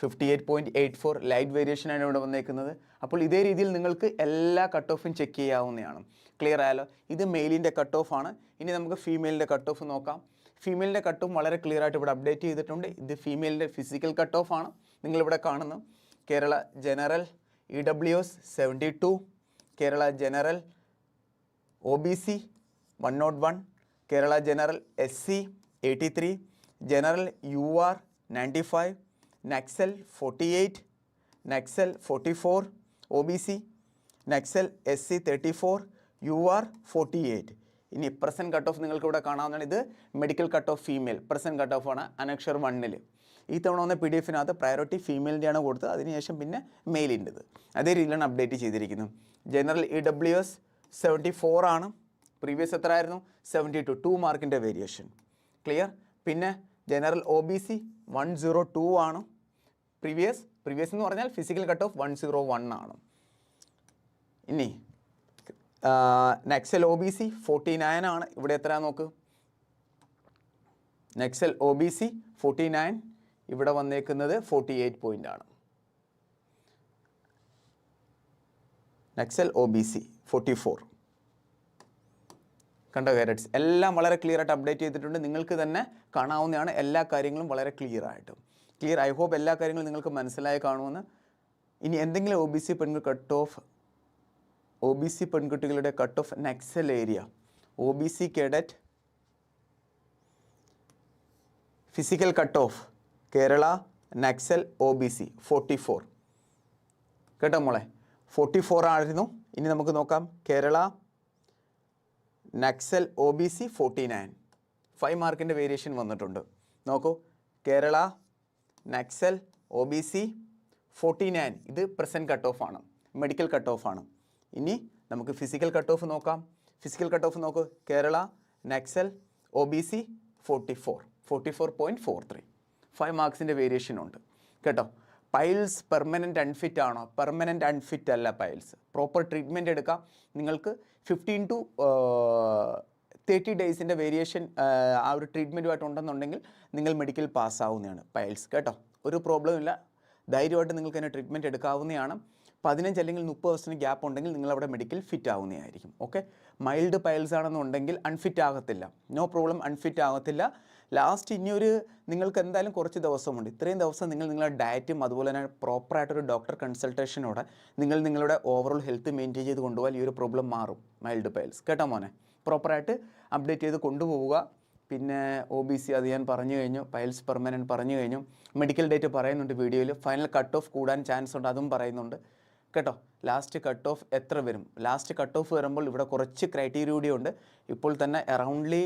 fifty eight point eight four light വേരിയേഷനാണ് ഇവിടെ വന്നേക്കുന്നത്. അപ്പോൾ ഇതേ രീതിയിൽ നിങ്ങൾക്ക് എല്ലാ കട്ട് ഓഫും ചെക്ക് ചെയ്യാവുന്നതാണ്. ക്ലിയർ ആയാലോ ഇത് മെയിലിന്റെ കട്ട് ഓഫ് ആണ്. ഇനി നമുക്ക് ഫീമെയിലിന്റെ കട്ട് ഓഫ് നോക്കാം. ഫീമെയിലിന്റെ കട്ടും വളരെ ക്ലിയർ ആയിട്ട് ഇവിടെ അപ്ഡേറ്റ് ചെയ്തിട്ടുണ്ട്. ഇത് ഫീമെയിലിന്റെ ഫിസിക്കൽ കട്ട് ഓഫ് ആണ് നിങ്ങളിവിടെ കാണുന്നു Kerala general E W S seventy two Kerala general O B C one nought one Kerala general S C eighty three general U R ninety five Naxal forty eight Naxal forty four O B C Naxal S C thirty four U R forty eight ഇനി പ്രസന്റ് കട്ട് ഓഫ് നിങ്ങൾക്ക് ഇവിടെ കാണാവുന്നതാണ്. ഇത് medical cut off female present cut off ആണ് അനക്ഷർ വണ്ണിൽ ഈ തവണ വന്ന പി ഡി എഫിനകത്ത് പ്രയോറിറ്റി ഫീമെയിലിന്റെയാണ് കൊടുത്തത്. അതിനുശേഷം പിന്നെ മെയിലിന്റെത് അതേ രീതിയിലാണ് അപ്ഡേറ്റ് ചെയ്തിരിക്കുന്നത്. General E W S seventy four ആണ്. പ്രീവിയസ് എത്ര ആയിരുന്നു സെവന്റി ടു ടു മാർക്കിന്റെ വേരിയേഷൻ ക്ലിയർ പിന്നെ general O B C one zero two ആണ്. പ്രീവിയസ് പ്രീവിയസ് എന്ന് പറഞ്ഞാൽ physical cut off one zero one ആണ്. ഇനി Naxal O B C forty nine ആണ്. ഇവിടെ എത്ര നോക്ക്? Naxal O B C forty nine ഇവിടെ വന്നേക്കുന്നത് ഫോർട്ടി എയ്റ്റ് പോയിന്റ് ആണ്. Naxal O B C forty four കണ്ട കാരറ്റ്സ് എല്ലാം വളരെ ക്ലിയർ ആയിട്ട് അപ്ഡേറ്റ് ചെയ്തിട്ടുണ്ട്. നിങ്ങൾക്ക് തന്നെ കാണാവുന്നതാണ് എല്ലാ കാര്യങ്ങളും വളരെ ക്ലിയർ ആയിട്ട്. ക്ലിയർ ഐ ഹോപ്പ് എല്ലാ കാര്യങ്ങളും നിങ്ങൾക്ക് മനസ്സിലായി കാണുമെന്ന്. ഇനി എന്തെങ്കിലും ഒ ബി സി പെൺകുട്ടി cut off O B C പെൺകുട്ടികളുടെ cut off Naxal area O B C cadet physical cut off Kerala Naxal O B C forty four കേട്ടോ മോളെ? ഫോർട്ടി ഫോർ ആയിരുന്നു. ഇനി നമുക്ക് നോക്കാം. Kerala Naxal O B C forty nine five മാർക്കിന്റെ വേരിയേഷൻ വന്നിട്ടുണ്ട്. നോക്കൂ. Kerala Naxal O B C forty nine ഇത് പ്രസന്റ് കട്ട് ഓഫ് ആണ്. മെഡിക്കൽ കട്ട് ഓഫ് ആണ്. ഇനി നമുക്ക് ഫിസിക്കൽ കട്ട് ഓഫ് നോക്കാം. ഫിസിക്കൽ കട്ട് ഓഫ് നോക്ക്. Kerala Naxal O B C forty four forty four point four three five മാർക്സിന്റെ variation ഉണ്ട്. കേട്ടോ? പൈൽസ് പെർമനന്റ് അൺഫിറ്റ് ആണോ? പെർമനന്റ് അൺഫിറ്റ് അല്ല പൈൽസ് പ്രോപ്പർ ട്രീറ്റ്മെന്റ് എടുക്കാം. നിങ്ങൾക്ക് ഫിഫ്റ്റീൻ ടു തേർട്ടി ഡേയ്സിന്റെ വേരിയേഷൻ ആ ഒരു ട്രീറ്റ്മെന്റുമായിട്ട് ഉണ്ടെന്നുണ്ടെങ്കിൽ നിങ്ങൾ മെഡിക്കൽ പാസ്സാവുന്നതാണ് പൈൽസ് കേട്ടോ? ഒരു പ്രോബ്ലം ഇല്ല. ധൈര്യമായിട്ട് നിങ്ങൾക്ക് തന്നെ ട്രീറ്റ്മെന്റ് എടുക്കാവുന്നതാണ്. പതിനഞ്ച് അല്ലെങ്കിൽ മുപ്പത് ദിവസത്തിന് ഗ്യാപ്പ് ഉണ്ടെങ്കിൽ നിങ്ങൾ അവിടെ മെഡിക്കൽ ഫിറ്റ് ആവുന്നതായിരിക്കും ഓക്കെ മൈൽഡ് പൈൽസ് ആണെന്നുണ്ടെങ്കിൽ അൺഫിറ്റ് ആകത്തില്ല. നോ പ്രോബ്ലം അൺഫിറ്റ് ആകത്തില്ല. ലാസ്റ്റ് ഇനിയൊരു നിങ്ങൾക്ക് എന്തായാലും കുറച്ച് ദിവസമുണ്ട്. ഇത്രയും ദിവസം നിങ്ങൾ നിങ്ങളുടെ ഡയറ്റും അതുപോലെ തന്നെ പ്രോപ്പറായിട്ടൊരു ഡോക്ടർ കൺസൾട്ടേഷനോടെ നിങ്ങൾ നിങ്ങളുടെ ഓവറോൾ ഹെൽത്ത് മെയിന്റെയിൻ ചെയ്ത് കൊണ്ടുപോയാൽ ഈ ഒരു പ്രോബ്ലം മാറും. മൈൽഡ് പൈൽസ് കേട്ടോ മോനെ? പ്രോപ്പറായിട്ട് അപ്ഡേറ്റ് ചെയ്ത് കൊണ്ടുപോവുക. പിന്നെ ഒ ബി സി അത് ഞാൻ പറഞ്ഞു കഴിഞ്ഞു. പൈൽസ് പെർമനന്റ് പറഞ്ഞു കഴിഞ്ഞു. മെഡിക്കൽ ഡേറ്റ് പറയുന്നുണ്ട് വീഡിയോയിൽ. ഫൈനൽ കട്ട് ഓഫ് കൂടാൻ ചാൻസ് ഉണ്ട്. അതും പറയുന്നുണ്ട്. കേട്ടോ ലാസ്റ്റ് കട്ട് ഓഫ് എത്ര വരും? ലാസ്റ്റ് കട്ട് ഓഫ് വരുമ്പോൾ ഇവിടെ കുറച്ച് ക്രൈറ്റീരിയ കൂടി ഉണ്ട്. ഇപ്പോൾ തന്നെ അറൗണ്ട്ലി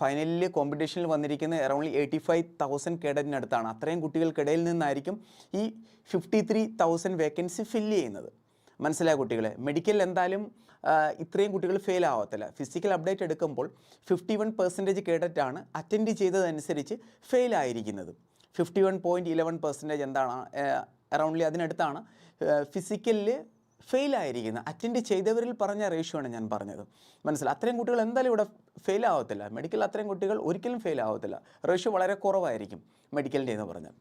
ഫൈനലിൽ കോമ്പറ്റീഷനിൽ വന്നിരിക്കുന്ന അറൗണ്ട്ലി എയ്റ്റി ഫൈവ് തൗസൻഡ് കേഡറ്റിനടുത്താണ്. അത്രയും കുട്ടികൾക്കിടയിൽ നിന്നായിരിക്കും ഈ fifty three thousand vacancy fill ചെയ്യുന്നത്. മനസ്സിലായ കുട്ടികളെ? മെഡിക്കൽ എന്തായാലും ഇത്രയും കുട്ടികൾ ഫെയിൽ ആവത്തില്ല. ഫിസിക്കൽ അപ്ഡേറ്റ് എടുക്കുമ്പോൾ ഫിഫ്റ്റി വൺ പെർസെന്റേജ് കേഡറ്റാണ് അറ്റൻഡ് ചെയ്തതനുസരിച്ച് ഫെയിൽ ആയിരിക്കുന്നത്. Fifty one point eleven percentage എന്താണ് അറൗണ്ട്ലി അതിനടുത്താണ്. ഫിസിക്കലിൽ ഫെയിൽ ആയിരിക്കുന്നത് അറ്റൻഡ് ചെയ്തവരിൽ പറഞ്ഞ റേഷ്യോ ആണ് ഞാൻ പറഞ്ഞത്. മനസ്സിലായി അത്രയും കുട്ടികൾ എന്തായാലും ഇവിടെ ഫെയിൽ ആവത്തില്ല. മെഡിക്കൽ അത്രയും കുട്ടികൾ ഒരിക്കലും ഫെയിൽ ആവത്തില്ല. റേഷ്യോ വളരെ കുറവായിരിക്കും മെഡിക്കലിന്റെ എന്ന് പറഞ്ഞാൽ.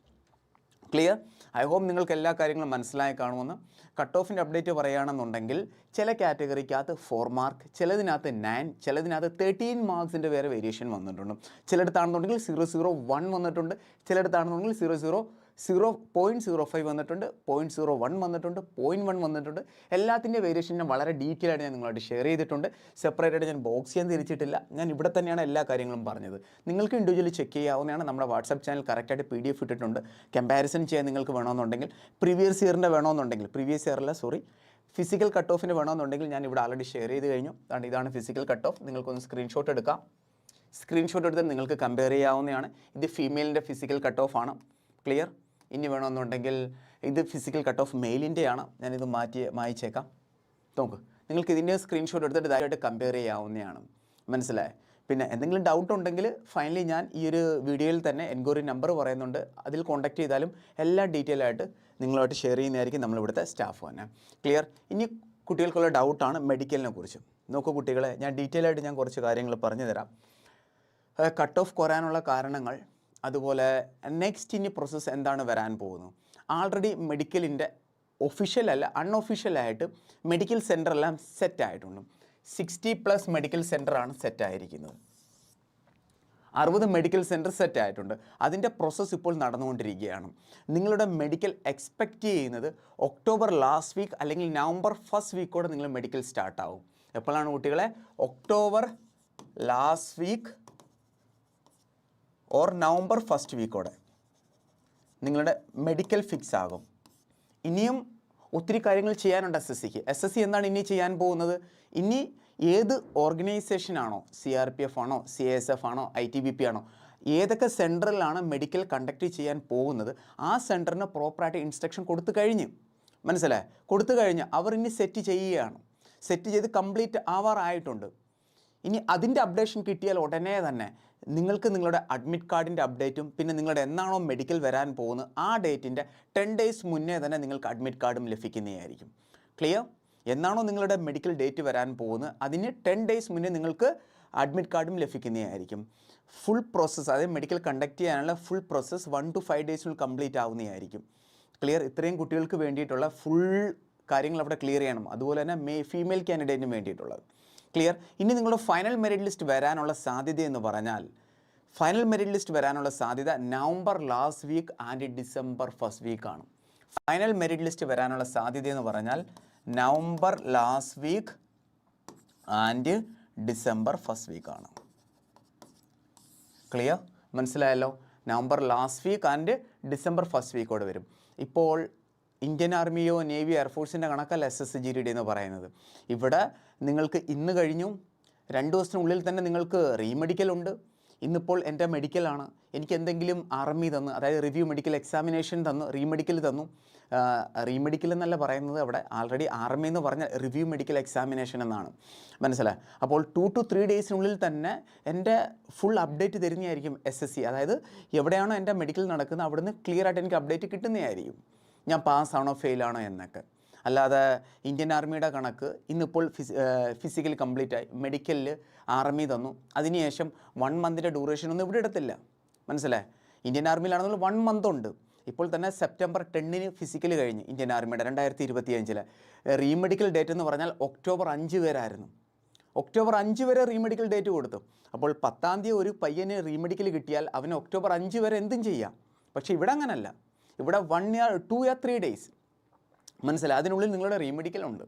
ക്ലിയർ ഐ ഹോപ്പ് നിങ്ങൾക്ക് എല്ലാ കാര്യങ്ങളും മനസ്സിലായി കാണുമെന്ന്. കട്ട് ഓഫിന്റെ അപ്ഡേറ്റ് പറയുകയാണെന്നുണ്ടെങ്കിൽ ചില കാറ്റഗറിക്കകത്ത് ഫോർ മാർക്ക് ചിലതിനകത്ത് നയൻ ചിലതിനകത്ത് തേർട്ടീൻ മാർക്സിന്റെ വേറെ വേരിയേഷൻ വന്നിട്ടുണ്ട്. ചിലയിടത്താണെന്നുണ്ടെങ്കിൽ സീറോ സീറോ വൺ വന്നിട്ടുണ്ട്. ചിലയിടത്താണെന്നുണ്ടെങ്കിൽ zero zero zero point zero five വന്നിട്ടുണ്ട് പോയിന്റ് സീറോ വൺ വന്നിട്ടുണ്ട് പോയിന്റ് വൺ വന്നിട്ടുണ്ട്. എല്ലാത്തിന്റെ വേരിയേഷൻ ഞാൻ വളരെ ഡീറ്റെയിൽ ആയിട്ട് ഞാൻ നിങ്ങളായിട്ട് ഷെയർ ചെയ്തിട്ടുണ്ട്. സെപ്പറേറ്റ് ആയിട്ട് ഞാൻ ബോക്സ് ചെയ്യാൻ തിരിച്ചിട്ടില്ല. ഞാൻ ഇവിടെ തന്നെയാണ് എല്ലാ കാര്യങ്ങളും പറഞ്ഞത്. നിങ്ങൾക്ക് ഇൻഡിവിജ്വലി ചെക്ക് ചെയ്യാവുന്നതാണ് നമ്മുടെ വാട്സപ്പ് ചാനൽ കറക്റ്റായിട്ട് പി ഡി എഫ് ഇട്ടിട്ടുണ്ട്. കമ്പാരിസൺ ചെയ്യാൻ നിങ്ങൾക്ക് വേണമെന്നുണ്ടെങ്കിൽ പ്രീവിയസ് ഇയറിന്റെ വേണമെന്നുണ്ടെങ്കിൽ പ്രീവിയസ് ഇയറല്ല സോറി ഫിസിക്കൽ കട്ട് ഓഫിന് വേണമെന്നുണ്ടെങ്കിൽ ഞാൻ ഇവിടെ ആൾറെഡി ഷെയർ ചെയ്ത് കഴിഞ്ഞു. അതുകൊണ്ട് ഇതാണ് ഫിസിക്കൽ കട്ട് ഓഫ് നിങ്ങൾക്കൊന്ന് സ്ക്രീൻഷോട്ട് എടുക്കാം. സ്ക്രീൻഷോട്ട് എടുത്ത് നിങ്ങൾക്ക് കമ്പയർ ചെയ്യാവുന്നതാണ്. ഇത് ഫീമെയിലിന്റെ ഫിസിക്കൽ കട്ട് ഓഫ് ആണ്. ക്ലിയർ ഇനി വേണമെന്നുണ്ടെങ്കിൽ ഇത് ഫിസിക്കൽ കട്ട് ഓഫ് മെയിലിന്റെയാണ് ഞാനിത് മാറ്റി മായിച്ചേക്കാം. നോക്ക് നിങ്ങൾക്ക് ഇതിന്റെ സ്ക്രീൻഷോട്ട് എടുത്തിട്ട് ഇതായിട്ട് കമ്പയർ ചെയ്യാവുന്നതാണ്. മനസ്സിലായേ? പിന്നെ എന്തെങ്കിലും ഡൗട്ട് ഉണ്ടെങ്കിൽ ഫൈനലി ഞാൻ ഈ ഒരു വീഡിയോയിൽ തന്നെ എൻക്വയറി നമ്പർ പറയുന്നുണ്ട്. അതിൽ കോൺടാക്ട് ചെയ്താലും എല്ലാ ഡീറ്റെയിൽ ആയിട്ട് നിങ്ങളുമായിട്ട് ഷെയർ ചെയ്യുന്നതായിരിക്കും നമ്മളിവിടുത്തെ സ്റ്റാഫ് തന്നെ. ക്ലിയർ ഇനി കുട്ടികൾക്കുള്ള ഡൗട്ടാണ് മെഡിക്കലിനെ കുറിച്ച്. നോക്കൂ കുട്ടികളെ ഞാൻ ഡീറ്റെയിൽ ആയിട്ട് ഞാൻ കുറച്ച് കാര്യങ്ങൾ പറഞ്ഞു തരാം കട്ട് ഓഫ് കുറയാനുള്ള കാരണങ്ങൾ അതുപോലെ നെക്സ്റ്റ് ഇനി പ്രോസസ്സ് എന്താണ് വരാൻ പോകുന്നത്? ആൾറെഡി മെഡിക്കലിന്റെ ഒഫീഷ്യൽ അല്ല അൺഒഫീഷ്യലായിട്ട് മെഡിക്കൽ സെന്ററെല്ലാം സെറ്റ് ആയിട്ടുണ്ട്. സിക്സ്റ്റി പ്ലസ് മെഡിക്കൽ സെന്ററാണ് സെറ്റ് ആയിരിക്കുന്നത്. അറുപത് മെഡിക്കൽ സെന്റർ സെറ്റ് ആയിട്ടുണ്ട്. അതിന്റെ പ്രോസസ്സ് ഇപ്പോൾ നടന്നുകൊണ്ടിരിക്കുകയാണ്. നിങ്ങളുടെ മെഡിക്കൽ എക്സ്പെക്റ്റ് ചെയ്യുന്നത് ഒക്ടോബർ ലാസ്റ്റ് വീക്ക് അല്ലെങ്കിൽ നവംബർ ഫസ്റ്റ് വീക്കോടെ നിങ്ങൾ മെഡിക്കൽ സ്റ്റാർട്ടാവും എപ്പോഴാണ് കുട്ടികളെ? October last week or November first വീക്കോടെ നിങ്ങളുടെ മെഡിക്കൽ ഫിക്സ് ആകും. ഇനിയും ഒത്തിരി കാര്യങ്ങൾ ചെയ്യാനുണ്ട് എസ് എസ് സിക്ക് എസ് എസ് സി എന്താണ് ഇനി ചെയ്യാൻ പോകുന്നത്? ഇനി ഏത് ഓർഗനൈസേഷനാണോ സി ആർ പി എഫ് ആണോ സി എസ് എഫ് ആണോ ഐ ടി ബി പി ആണോ ഏതൊക്കെ സെന്ററിലാണ് മെഡിക്കൽ കണ്ടക്ട് ചെയ്യാൻ പോകുന്നത് ആ സെന്ററിന് പ്രോപ്പറായിട്ട് ഇൻസ്ട്രക്ഷൻ കൊടുത്തു കഴിഞ്ഞ് മനസ്സിലായി? കൊടുത്തു കഴിഞ്ഞ് അവർ ഇനി സെറ്റ് ചെയ്യുകയാണ്. സെറ്റ് ചെയ്ത് കംപ്ലീറ്റ് ആവാറായിട്ടുണ്ട്. ഇനി അതിന്റെ അപ്ഡേഷൻ കിട്ടിയാൽ ഉടനെ തന്നെ നിങ്ങൾക്ക് നിങ്ങളുടെ അഡ്മിറ്റ് കാർഡിന്റെ അപ്ഡേറ്റും പിന്നെ നിങ്ങളുടെ എന്നാണോ മെഡിക്കൽ വരാൻ പോകുന്നത് ആ ഡേറ്റിന്റെ ടെൻ ഡേയ്സ് മുന്നേ തന്നെ നിങ്ങൾക്ക് അഡ്മിറ്റ് കാർഡും ലഭിക്കുന്നതായിരിക്കും. ക്ലിയർ എന്നാണോ നിങ്ങളുടെ മെഡിക്കൽ ഡേറ്റ് വരാൻ പോകുന്നത് അതിന് ടെൻ ഡേയ്സ് മുന്നേ നിങ്ങൾക്ക് അഡ്മിറ്റ് കാർഡും ലഭിക്കുന്നതായിരിക്കും. ഫുൾ പ്രോസസ്സ് അതായത് മെഡിക്കൽ കണ്ടക്ട് ചെയ്യാനുള്ള full process one two five ഡേയ്സിനുള്ളിൽ complete ആവുന്നതായിരിക്കും. ക്ലിയർ ഇത്രയും കുട്ടികൾക്ക് വേണ്ടിയിട്ടുള്ള ഫുൾ കാര്യങ്ങൾ അവിടെ ക്ലിയർ ചെയ്യണം. അതുപോലെ തന്നെ മേ ഫീമെയിൽ കാൻഡിഡേറ്റിന് വേണ്ടിയിട്ടുള്ളത്. ക്ലിയർ ഇനി നിങ്ങളുടെ ഫൈനൽ മെറിറ്റ് ലിസ്റ്റ് വരാനുള്ള സാധ്യത എന്ന് പറഞ്ഞാൽ ഫൈനൽ മെറിറ്റ് ലിസ്റ്റ് വരാനുള്ള സാധ്യത November last week and December first വീക്കാണ് final merit list വരാനുള്ള സാധ്യത എന്ന് പറഞ്ഞാൽ November last week and December first വീക്കാണ് clear മനസ്സിലായല്ലോ? November last week and December first വീക്കോടെ വരും. ഇപ്പോൾ ഇന്ത്യൻ ആർമിയോ നേവി എയർഫോഴ്സിന്റെ കണക്കല്ല എസ് എസ് ജി ഡി എന്ന് പറയുന്നത്. ഇവിടെ നിങ്ങൾക്ക് ഇന്ന് കഴിഞ്ഞു രണ്ട് ദിവസത്തിനുള്ളിൽ തന്നെ നിങ്ങൾക്ക് റീമെഡിക്കൽ ഉണ്ട്. ഇന്നിപ്പോൾ എന്റെ മെഡിക്കലാണ് എനിക്ക് എന്തെങ്കിലും ആർമി തന്നു അതായത് റിവ്യൂ മെഡിക്കൽ എക്സാമിനേഷൻ തന്നു റീമെഡിക്കൽ തന്നു. റീമെഡിക്കൽ എന്നല്ല പറയുന്നത് അവിടെ ആൾറെഡി ആർമി എന്ന് പറഞ്ഞാൽ റിവ്യൂ മെഡിക്കൽ എക്സാമിനേഷൻ എന്നാണ്. മനസ്സിലായി? അപ്പോൾ ടു ടു ത്രീ ഡേയ്സിനുള്ളിൽ തന്നെ എന്റെ ഫുൾ അപ്ഡേറ്റ് തരുന്നതായിരിക്കും എസ് എസ് സി അതായത് എവിടെയാണോ എന്റെ മെഡിക്കൽ നടക്കുന്നത് അവിടുന്ന് ക്ലിയർ ആയിട്ട് എനിക്ക് അപ്ഡേറ്റ് കിട്ടുന്നതായിരിക്കും. ഞാൻ പാസ്സാണോ ഫെയിലാണോ എന്നൊക്കെ. അല്ലാതെ ഇന്ത്യൻ ആർമിയുടെ കണക്ക് ഇന്നിപ്പോൾ ഫിസ് ഫിസിക്കൽ കംപ്ലീറ്റ് ആയി. മെഡിക്കലിൽ ആർമി തന്നു. അതിനുശേഷം വൺ മന്തിന്റെ ഡ്യൂറേഷൻ ഒന്നും ഇവിടെ എടുത്തില്ല. മനസ്സിലായി? ഇന്ത്യൻ ആർമിയിലാണെന്നുള്ള വൺ മന്ത് ഉണ്ട്. ഇപ്പോൾ തന്നെ സെപ്റ്റംബർ ടെന്നിന് ഫിസിക്കൽ കഴിഞ്ഞ് ഇന്ത്യൻ ആർമിയുടെ രണ്ടായിരത്തി ഇരുപത്തി റീമെഡിക്കൽ ഡേറ്റ് എന്ന് പറഞ്ഞാൽ ഒക്ടോബർ അഞ്ച് വരായിരുന്നു ഒക്ടോബർ അഞ്ച് വരെ റീമെഡിക്കൽ ഡേറ്റ് കൊടുത്തു. അപ്പോൾ പത്താം തീയതി ഒരു പയ്യന് റീമെഡിക്കൽ കിട്ടിയാൽ അവന് ഒക്ടോബർ അഞ്ച് വരെ എന്തും ചെയ്യാം. പക്ഷേ ഇവിടെ അങ്ങനല്ല. ഇവിടെ one year two year three days മനസ്സിലായി? അതിനുള്ളിൽ നിങ്ങളുടെ റീമെഡിക്കൽ ഉണ്ട്.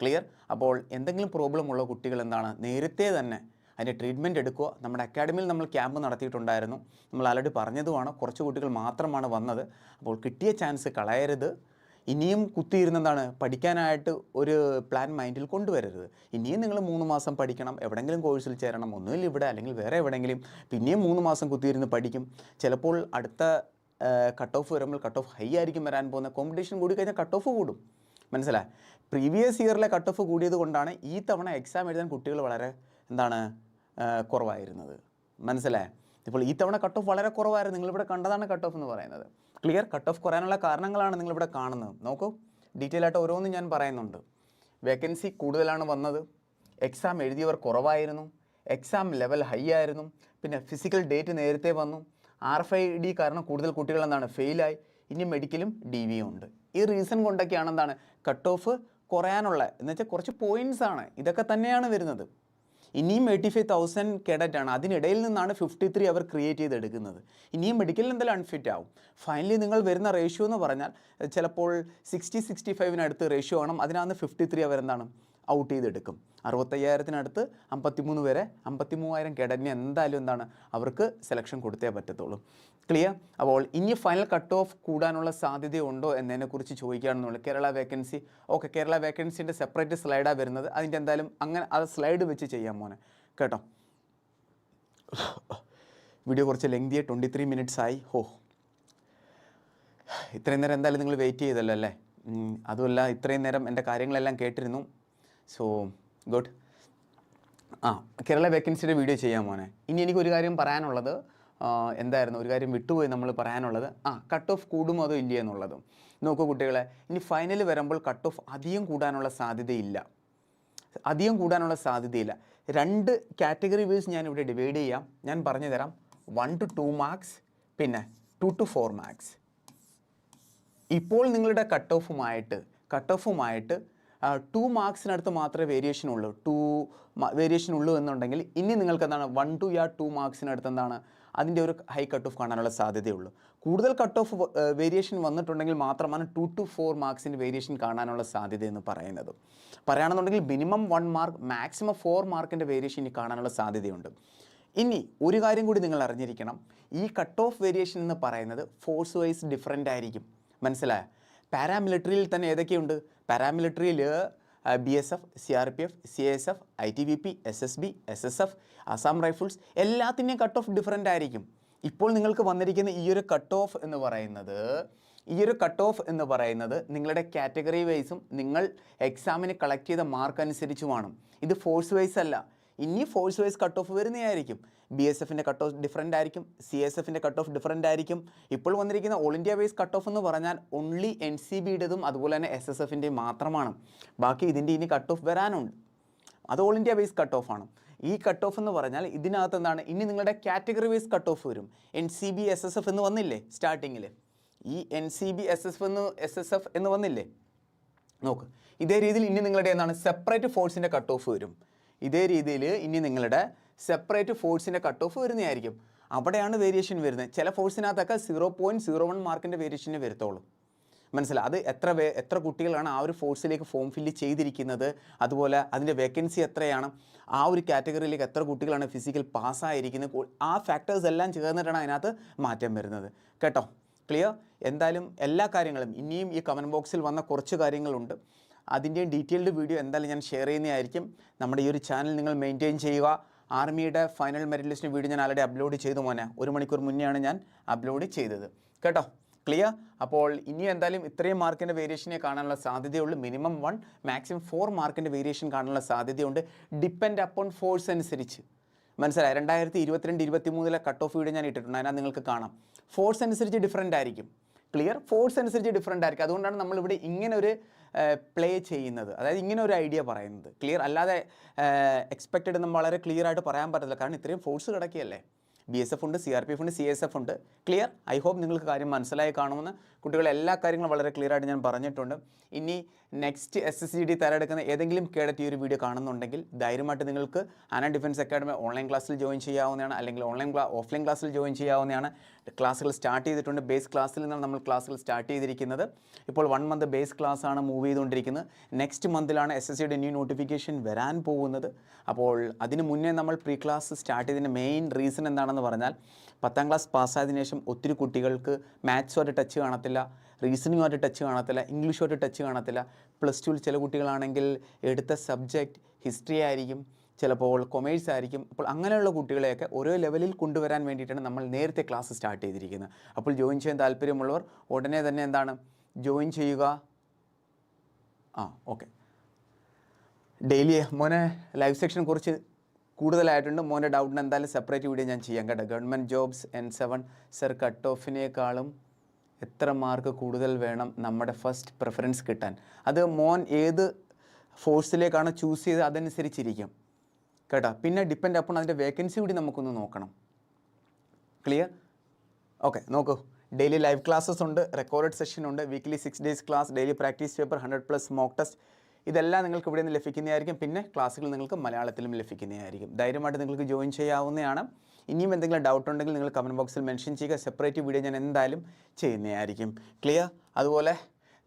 ക്ലിയർ അപ്പോൾ എന്തെങ്കിലും പ്രോബ്ലം ഉള്ള കുട്ടികൾ എന്താണ്? നേരത്തെ തന്നെ അതിന്റെ ട്രീറ്റ്മെന്റ് എടുക്കുക. നമ്മുടെ അക്കാഡമിയിൽ നമ്മൾ ക്യാമ്പ് നടത്തിയിട്ടുണ്ടായിരുന്നു. നമ്മൾ ആൾറെഡി പറഞ്ഞതുമാണ്. കുറച്ച് കുട്ടികൾ മാത്രമാണ് വന്നത്. അപ്പോൾ കിട്ടിയ ചാൻസ് കളയരുത്. ഇനിയും കുത്തിയിരുന്നെന്താണ് പഠിക്കാനായിട്ട് ഒരു പ്ലാൻ മൈൻഡിൽ കൊണ്ടുവരരുത്. ഇനിയും നിങ്ങൾ മൂന്ന് മാസം പഠിക്കണം. എവിടെയെങ്കിലും കോഴ്സിൽ ചേരണം. ഒന്നുമില്ല ഇവിടെ. അല്ലെങ്കിൽ വേറെ എവിടെയെങ്കിലും. പിന്നെയും മൂന്ന് മാസം കുത്തിയിരുന്ന് പഠിക്കും. ചിലപ്പോൾ അടുത്ത കട്ട് ഓഫ് വരുമ്പോൾ കട്ട് ഓഫ് ഹൈ ആയിരിക്കും വരാൻ പോകുന്ന കോമ്പറ്റീഷൻ കൂടി കഴിഞ്ഞാൽ കട്ട് ഓഫ് കൂടും മനസ്സിലായി പ്രീവിയസ് ഇയറിലെ കട്ട് ഓഫ് കൂടിയത് കൊണ്ടാണ് ഈ തവണ എക്സാം എഴുതാൻ കുട്ടികൾ വളരെ എന്താണ് കുറവായിരുന്നത്. മനസ്സിലായി ഇപ്പോൾ ഈ തവണ കട്ട് ഓഫ് വളരെ കുറവായിരുന്നു. നിങ്ങളിവിടെ കണ്ടതാണ് കട്ട് ഓഫ് എന്ന് പറയുന്നത്. ക്ലിയർ കട്ട് ഓഫ് കുറയാനുള്ള കാരണങ്ങളാണ് നിങ്ങളിവിടെ കാണുന്നത്. നോക്കൂ. ഡീറ്റെയിൽ ആയിട്ട് ഓരോന്നും ഞാൻ പറയുന്നുണ്ട്. വേക്കൻസി കൂടുതലാണ് വന്നത്. എക്സാം എഴുതിയവർ കുറവായിരുന്നു. എക്സാം ലെവൽ ഹൈ ആയിരുന്നു. പിന്നെ ഫിസിക്കൽ ഡേറ്റ് നേരത്തെ വന്നു. ആർ എഫ് ഐ ഡി കാരണം കൂടുതൽ കുട്ടികൾ എന്താണ് ഫെയിലായി. ഇനി മെഡിക്കലും ഡി വിയും ഉണ്ട്. ഈ റീസൺ കൊണ്ടൊക്കെയാണ് എന്താണ് കട്ട് ഓഫ് കുറയാനുള്ള എന്ന് വെച്ചാൽ കുറച്ച് പോയിന്റ്സ് ആണ്. ഇതൊക്കെ തന്നെയാണ് വരുന്നത്. ഇനിയും എയ്റ്റി ഫൈവ് തൗസൻഡ് കേഡറ്റ് ആണ്. അതിനിടയിൽ നിന്നാണ് ഫിഫ്റ്റി ത്രീ അവർ ക്രിയേറ്റ് ചെയ്തെടുക്കുന്നത്. ഇനിയും മെഡിക്കലിൽ എന്തായാലും അൺഫിറ്റ് ആവും? ഫൈനലി നിങ്ങൾ വരുന്ന റേഷ്യോ എന്ന് പറഞ്ഞാൽ ചിലപ്പോൾ സിക്സ്റ്റി സിക്സ്റ്റി ഫൈവിനടുത്ത് റേഷ്യോ ആണ് അതിനകത്ത് ഫിഫ്റ്റി ത്രീ അവർ എന്താണ് ഔട്ട് ചെയ്തെടുക്കും. അറുപത്തയ്യായിരത്തിനടുത്ത് അമ്പത്തിമൂന്ന് വരെ അമ്പത്തി മൂവായിരം കേഡറ്റിന് എന്തായാലും എന്താണ് അവർക്ക് സെലക്ഷൻ കൊടുത്തേ പറ്റത്തുള്ളൂ. ക്ലിയർ അപ്പോൾ ഇനി ഫൈനൽ കട്ട് ഓഫ് കൂടാനുള്ള സാധ്യതയുണ്ടോ എന്നതിനെക്കുറിച്ച് ചോദിക്കുകയാണെന്നുള്ളൂ കേരള വേക്കൻസി ഓക്കെ കേരള വേക്കൻസിന്റെ സെപ്പറേറ്റ് സ്ലൈഡാണ് വരുന്നത്. അതിന്റെ എന്തായാലും അങ്ങനെ അത് സ്ലൈഡ് വെച്ച് ചെയ്യാം മോനെ. കേട്ടോ? വീഡിയോ കുറച്ച് ലെങ്തിയെ ട്വന്റി ത്രീ മിനിറ്റ്സ് ആയി. ഹോ. ഇത്രയും നേരം എന്തായാലും നിങ്ങൾ വെയിറ്റ് ചെയ്തല്ലോ അല്ലേ? അതുമല്ല ഇത്രയും നേരം എന്റെ കാര്യങ്ങളെല്ലാം കേട്ടിരുന്നു. സോ ഗുഡ് ആ കേരള വേക്കൻസിയുടെ വീഡിയോ ചെയ്യാൻ മോനെ. ഇനി എനിക്കൊരു കാര്യം പറയാനുള്ളത് എന്തായിരുന്നു? ഒരു കാര്യം വിട്ടുപോയി നമ്മൾ പറയാനുള്ളത്. ആ കട്ട് ഓഫ് കൂടുമോ അതോ ഇല്ല എന്നുള്ളതും. നോക്കൂ കുട്ടികളെ ഇനി ഫൈനൽ വരുമ്പോൾ കട്ട് ഓഫ് അധികം കൂടാനുള്ള സാധ്യതയില്ല. അധികം കൂടാനുള്ള സാധ്യതയില്ല. രണ്ട് കാറ്റഗറി വൈസ് ഞാൻ ഇവിടെ ഡിവൈഡ് ചെയ്യാം. ഞാൻ പറഞ്ഞു തരാം. വൺ ടു ടു മാർക്സ് പിന്നെ ടു ടു ഫോർ മാർക്സ് ഇപ്പോൾ നിങ്ങളുടെ കട്ട് ഓഫുമായിട്ട് കട്ട് ഓഫുമായിട്ട് ടു മാർക്സിനടുത്ത് മാത്രമേ വേരിയേഷൻ ഉള്ളൂ. ടു വേരിയേഷൻ ഉള്ളൂ എന്നുണ്ടെങ്കിൽ ഇനി നിങ്ങൾക്ക് എന്താണ് വൺ ടു യാ ടു മാർക്സിനടുത്ത് എന്താണ്? അതിന്റെ ഒരു ഹൈ കട്ട് ഓഫ് കാണാനുള്ള സാധ്യതയുള്ളൂ. കൂടുതൽ കട്ട് ഓഫ് വേരിയേഷൻ വന്നിട്ടുണ്ടെങ്കിൽ മാത്രമാണ് ടു ടു ഫോർ മാർക്സിന്റെ വേരിയേഷൻ കാണാനുള്ള സാധ്യത എന്ന് പറയുന്നത്. പറയുകയാണെന്നുണ്ടെങ്കിൽ minimum one mark maximum four മാർക്കിന്റെ വേരിയേഷൻ ഇനി കാണാനുള്ള സാധ്യതയുണ്ട്. ഇനി ഒരു കാര്യം കൂടി നിങ്ങൾ അറിഞ്ഞിരിക്കണം. ഈ കട്ട് ഓഫ് വേരിയേഷൻ എന്ന് പറയുന്നത് ഫോഴ്സ് വൈസ് ഡിഫറെന്റ് ആയിരിക്കും. മനസ്സിലായ? പാരാമിലിറ്ററിയിൽ തന്നെ ഏതൊക്കെയുണ്ട്? പാരാമിലിറ്ററിയിൽ B S F C R P F C S F I T B P S S B S S F Assam rifles എല്ലാത്തിന്റെയും കട്ട് ഓഫ് ഡിഫറന്റ് ആയിരിക്കും. ഇപ്പോൾ നിങ്ങൾക്ക് വന്നിരിക്കുന്ന ഈ ഒരു കട്ട് ഓഫ് എന്ന് പറയുന്നത് ഈ ഒരു കട്ട് ഓഫ് എന്ന് പറയുന്നത് നിങ്ങളുടെ കാറ്റഗറി വൈസും നിങ്ങൾ എക്സാമിന് കളക്ട് ചെയ്ത മാർക്ക് അനുസരിച്ചുമാണ്. ഇത് ഫോഴ്സ് വൈസ് അല്ല. ഇനി ഫോഴ്സ് വൈസ് കട്ട് ഓഫ് വരുന്നതായിരിക്കും. ബി എസ് എഫിന്റെ കട്ട് ഓഫ് ഡിഫറന്റ് ആയിരിക്കും സി എസ് എഫിന്റെ കട്ട് ഓഫ് ഡിഫറന്റ് ആയിരിക്കും. ഇപ്പോൾ വന്നിരിക്കുന്ന all India wise cut off എന്ന് പറഞ്ഞാൽ ഓൺലി എൻ സി ബിയുടേതും അതുപോലെ തന്നെ എസ് എസ് എഫിന്റെയും മാത്രമാണ്. ബാക്കി ഇതിന്റെ ഇനി കട്ട് ഓഫ് വരാനുണ്ട്. അത് all India wise cut off ആണ്. ഈ കട്ട് ഓഫ് എന്ന് പറഞ്ഞാൽ ഇതിനകത്ത് എന്താണ്? ഇനി നിങ്ങളുടെ കാറ്റഗറി വൈസ് കട്ട് ഓഫ് വരും. N C B S S F എന്ന് വന്നില്ലേ? സ്റ്റാർട്ടിങ്ങിൽ ഈ N C B S S എന്ന് എസ് എസ് എഫ് എന്ന് വന്നില്ലേ? നോക്ക്. ഇതേ രീതിയിൽ ഇനി നിങ്ങളുടെ എന്താണ്? സെപ്പറേറ്റ് ഫോഴ്സിന്റെ കട്ട് ഓഫ് വരും. ഇതേ രീതിയിൽ ഇനി നിങ്ങളുടെ സെപ്പറേറ്റ് ഫോഴ്സിന്റെ കട്ട് ഓഫ് വരുന്നതായിരിക്കും. അവിടെയാണ് വേരിയേഷൻ വരുന്നത്. ചില ഫോഴ്സിനകത്തൊക്കെ സീറോ പോയിന്റ് സീറോ വൺ മാർക്കിന്റെ വേരിയേഷനെ വരത്തുള്ളൂ. മനസ്സിലായി അത് എത്ര വേ എത്ര കുട്ടികളാണ് ആ ഒരു ഫോഴ്സിലേക്ക് ഫോം ഫില്ല് ചെയ്തിരിക്കുന്നത്? അതുപോലെ അതിന്റെ വേക്കൻസി എത്രയാണ്? ആ ഒരു കാറ്റഗറിയിലേക്ക് എത്ര കുട്ടികളാണ് ഫിസിക്കൽ പാസ്സായിരിക്കുന്നത് ആ ഫാക്ടേഴ്സ് എല്ലാം ചേർന്നിട്ടാണ് അതിനകത്ത് മാറ്റം വരുന്നത്. കേട്ടോ? ക്ലിയർ എന്തായാലും എല്ലാ കാര്യങ്ങളും ഇനിയും ഈ കമന്റ് ബോക്സിൽ വന്ന കുറച്ച് കാര്യങ്ങളുണ്ട്. അതിന്റെയും ഡീറ്റെയിൽഡ് വീഡിയോ എന്തായാലും ഞാൻ ഷെയർ ചെയ്യുന്നതായിരിക്കും. നമ്മുടെ ഈ ഒരു ചാനൽ നിങ്ങൾ മെയിന്റെയിൻ ചെയ്യുക. ആർമിയുടെ ഫൈനൽ മെറിറ്റ് ലിസ്റ്റിന് വീഡിയോ ഞാൻ ആൾറെഡി അപ്ലോഡ് ചെയ്തു മോനെ. ഒരു മണിക്കൂർ മുന്നെയാണ് ഞാൻ അപ്ലോഡ് ചെയ്തത്. കേട്ടോ? ക്ലിയർ അപ്പോൾ ഇനി എന്തായാലും ഇത്രയും മാർക്കിന്റെ വേരിയേഷനെ കാണാനുള്ള സാധ്യതയുള്ളൂ. മിനിമം വൺ മാക്സിമം ഫോർ മാർക്കിന്റെ വേരിയേഷൻ കാണാനുള്ള സാധ്യതയുണ്ട്. ഡിപ്പെൻഡ് അപ്പോൺ ഫോഴ്സ് അനുസരിച്ച്. മനസ്സിലായി? രണ്ടായിരത്തി ഇരുപത്തിരണ്ട് ഇരുപത്തി മൂന്നിലെ കട്ട് ഓഫ് വീഡിയോ ഞാൻ ഇട്ടിട്ടുണ്ട്. അതിനകത്ത് നിങ്ങൾക്ക് കാണാം. ഫോഴ്സ് അനുസരിച്ച് ഡിഫറന്റ് ആയിരിക്കും. ക്ലിയർ ഫോഴ്സ് അനുസരിച്ച് ഡിഫറന്റ് ആയിരിക്കും. അതുകൊണ്ടാണ് നമ്മളിവിടെ ഇങ്ങനെ ഒരു പ്ലേ ചെയ്യുന്നത്. അതായത് ഇങ്ങനെ ഒരു ഐഡിയ പറയുന്നത്. ക്ലിയർ അല്ലാതെ എക്സ്പെക്റ്റഡ് നമ്മൾ വളരെ ക്ലിയർ ആയിട്ട് പറയാൻ പറ്റത്തില്ല. കാരണം ഇത്രയും ഫോഴ്സ് കിടക്കിയല്ലേ ബി എസ് എഫ് ഉണ്ട് സി ആർ പി എഫ് ഉണ്ട് സി എസ് എഫ് ഉണ്ട്. ക്ലിയർ ഐ ഹോപ്പ് നിങ്ങൾക്ക് കാര്യം മനസ്സിലായി കാണുമെന്ന് കുട്ടികൾ എല്ലാ കാര്യങ്ങളും വളരെ ക്ലിയർ ആയിട്ട് ഞാൻ പറഞ്ഞിട്ടുണ്ട്. ഇനി next S S C D തയ്യാറെടുക്കുന്ന ഏതെങ്കിലും കേഡറ്റ് ഈ ഒരു വീഡിയോ കാണുന്നുണ്ടെങ്കിൽ ധൈര്യമായിട്ട് നിങ്ങൾക്ക് ആന ഡിഫൻസ് അക്കാഡമി ഓൺലൈൻ ക്ലാസ്സിൽ ജോയിൻ ചെയ്യാവുന്നതാണ്. അല്ലെങ്കിൽ ഓൺലൈൻ ക്ലാ ഓഫ്ലൈൻ ക്ലാസ്സിൽ ജോയിൻ ചെയ്യാവുന്നതാണ്. ക്ലാസ്സുകൾ സ്റ്റാർട്ട് ചെയ്തിട്ടുണ്ട്. ബേസ് ക്ലാസ്സിൽ നിന്നാണ് നമ്മൾ ക്ലാസ്സുകൾ സ്റ്റാർട്ട് ചെയ്തിരിക്കുന്നത്. ഇപ്പോൾ വൺ മന്ത് ബേസ് ക്ലാസ് ആണ് മൂവ് ചെയ്തുകൊണ്ടിരിക്കുന്നത്. നെക്സ്റ്റ് മന്തിലാണ് എസ് എസ് സിയുടെ ന്യൂ നോട്ടിഫിക്കേഷൻ വരാൻ പോകുന്നത്. അപ്പോൾ അതിന് മുന്നേ നമ്മൾ പ്രീ ക്ലാസ് സ്റ്റാർട്ട് ചെയ്തതിന്റെ മെയിൻ റീസൺ എന്താണെന്ന് പറഞ്ഞാൽ പത്താം ക്ലാസ് പാസ്സായതിനു ശേഷം ഒത്തിരി കുട്ടികൾക്ക് മാത്സുമായിട്ട് ടച്ച് കാണത്തില്ല റീസണിങ്ങുമായിട്ട് ടച്ച് കാണത്തില്ല ഇംഗ്ലീഷുമായിട്ട് ടച്ച് കാണത്തില്ല. പ്ലസ് ടുവിൽ ചില കുട്ടികളാണെങ്കിൽ എടുത്ത സബ്ജക്റ്റ് ഹിസ്റ്ററി ആയിരിക്കും ചിലപ്പോൾ കൊമേഴ്സ് ആയിരിക്കും. അപ്പോൾ അങ്ങനെയുള്ള കുട്ടികളെയൊക്കെ ഓരോ ലെവലിൽ കൊണ്ടുവരാൻ വേണ്ടിയിട്ടാണ് നമ്മൾ നേരത്തെ ക്ലാസ് സ്റ്റാർട്ട് ചെയ്തിരിക്കുന്നത്. അപ്പോൾ ജോയിൻ ചെയ്യാൻ താല്പര്യമുള്ളവർ ഉടനെ തന്നെ എന്താണ്? ജോയിൻ ചെയ്യുക. ആ ഓക്കെ ഡെയിലി മോനെ ലൈവ് സെക്ഷൻ കുറിച്ച് കൂടുതലായിട്ടുണ്ട്. മോന്റെ ഡൗട്ടിന് എന്തായാലും സെപ്പറേറ്റ് വീഡിയോ ഞാൻ ചെയ്യാം കേട്ടോ. Government jobs N seven sir cut ഓഫിനേക്കാളും എത്ര മാർക്ക് കൂടുതൽ വേണം നമ്മുടെ ഫസ്റ്റ് പ്രിഫറൻസ് കിട്ടാൻ? അത് മോൻ ഏത് ഫോഴ്സിലേക്കാണ് ചൂസ് ചെയ്ത് അതനുസരിച്ചിരിക്കും. കേട്ടോ. പിന്നെ ഡിപ്പെൻഡ് അപ്പോൾ അതിന്റെ വേക്കൻസി കൂടി നമുക്കൊന്ന് നോക്കണം. ക്ലിയർ ഓക്കെ നോക്കൂ. ഡെയിലി ലൈവ് ക്ലാസ്സസ് ഉണ്ട് റെക്കോർഡ് സെഷൻ ഉണ്ട് weekly six days class daily practice paper hundred plus mock test ഇതെല്ലാം നിങ്ങൾക്ക് ഇവിടെ നിന്ന് ലഭിക്കുന്നതായിരിക്കും. പിന്നെ ക്ലാസ്സുകൾ നിങ്ങൾക്ക് മലയാളത്തിലും ലഭിക്കുന്നതായിരിക്കും. ധൈര്യമായിട്ട് നിങ്ങൾക്ക് ജോയിൻ ചെയ്യാവുന്നതാണ്. ഇനിയും എന്തെങ്കിലും ഡൗട്ട് ഉണ്ടെങ്കിൽ നിങ്ങൾ കമന്റ് ബോക്സിൽ മെൻഷൻ ചെയ്യുക. സെപ്പറേറ്റ് വീഡിയോ ഞാൻ എന്തായാലും ചെയ്യുന്നതായിരിക്കും. ക്ലിയർ അതുപോലെ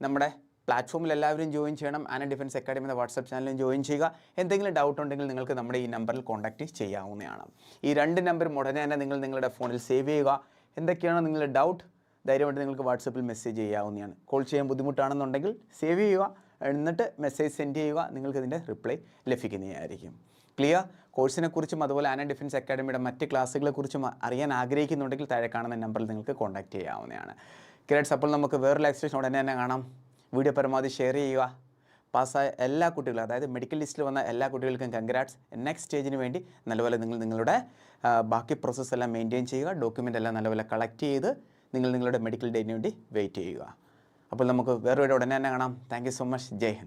നമ്മുടെ പ്ലാറ്റ്ഫോമിൽ എല്ലാവരും ജോയിൻ ചെയ്യണം. ആന ഡിഫൻസ് അക്കാഡമി എന്ന വാട്സപ്പ് ചാനലിൽ ജോയിൻ ചെയ്യുക. എന്തെങ്കിലും ഡൗട്ട് ഉണ്ടെങ്കിൽ നിങ്ങൾക്ക് നമ്മുടെ ഈ നമ്പറിൽ കോൺടാക്റ്റ് ചെയ്യാവുന്നതാണ്. ഈ രണ്ട് നമ്പറും ഉടനെ തന്നെ നിങ്ങൾ നിങ്ങളുടെ ഫോണിൽ സേവ് ചെയ്യുക. എന്തൊക്കെയാണ് നിങ്ങളുടെ ഡൗട്ട് ധൈര്യമായിട്ട് നിങ്ങൾക്ക് വാട്സപ്പിൽ മെസ്സേജ് ചെയ്യാവുന്നതാണ്. കോൾ ചെയ്യാൻ ബുദ്ധിമുട്ടാണെന്നുണ്ടെങ്കിൽ സേവ് ചെയ്യുക. എന്നിട്ട് മെസ്സേജ് സെൻഡ് ചെയ്യുക. നിങ്ങൾക്ക് ഇതിന്റെ റിപ്ലൈ ലഭിക്കുന്നതായിരിക്കും. ക്ലിയർ കോഴ്സിനെക്കുറിച്ചും അതുപോലെ ആന ഡിഫൻസ് അക്കാഡമിയുടെ മറ്റ് ക്ലാസ്സുകളെ കുറിച്ചും അറിയാൻ ആഗ്രഹിക്കുന്നുണ്ടെങ്കിൽ താഴെ കാണുന്ന നമ്പറിൽ നിങ്ങൾക്ക് കോൺടാക്റ്റ് ചെയ്യാവുന്നതാണ്. ക്രിയേറ്റ്സ് അപ്പോൾ നമുക്ക് വേറെ ലാക്സേഷൻ ഉടനെ തന്നെ കാണാം. വീഡിയോ പരമാവധി ഷെയർ ചെയ്യുക. പാസ്സായ എല്ലാ കുട്ടികളും അതായത് മെഡിക്കൽ ലിസ്റ്റിൽ വന്ന എല്ലാ കുട്ടികൾക്കും കൺഗ്രാറ്റ്സ് നെക്സ്റ്റ് സ്റ്റേജിന് വേണ്ടി നല്ലപോലെ നിങ്ങൾ നിങ്ങളുടെ ബാക്കി പ്രോസസ്സ് എല്ലാം മെയിന്റെയിൻ ചെയ്യുക. ഡോക്യുമെന്റ് എല്ലാം നല്ലപോലെ കളക്ട് ചെയ്ത് നിങ്ങൾ നിങ്ങളുടെ മെഡിക്കൽ ഡേറ്റിന് വേണ്ടി വെയിറ്റ് ചെയ്യുക. അപ്പോൾ നമുക്ക് വേറൊരു ഉടനെ തന്നെ കാണാം. Thank so much Jai Hind.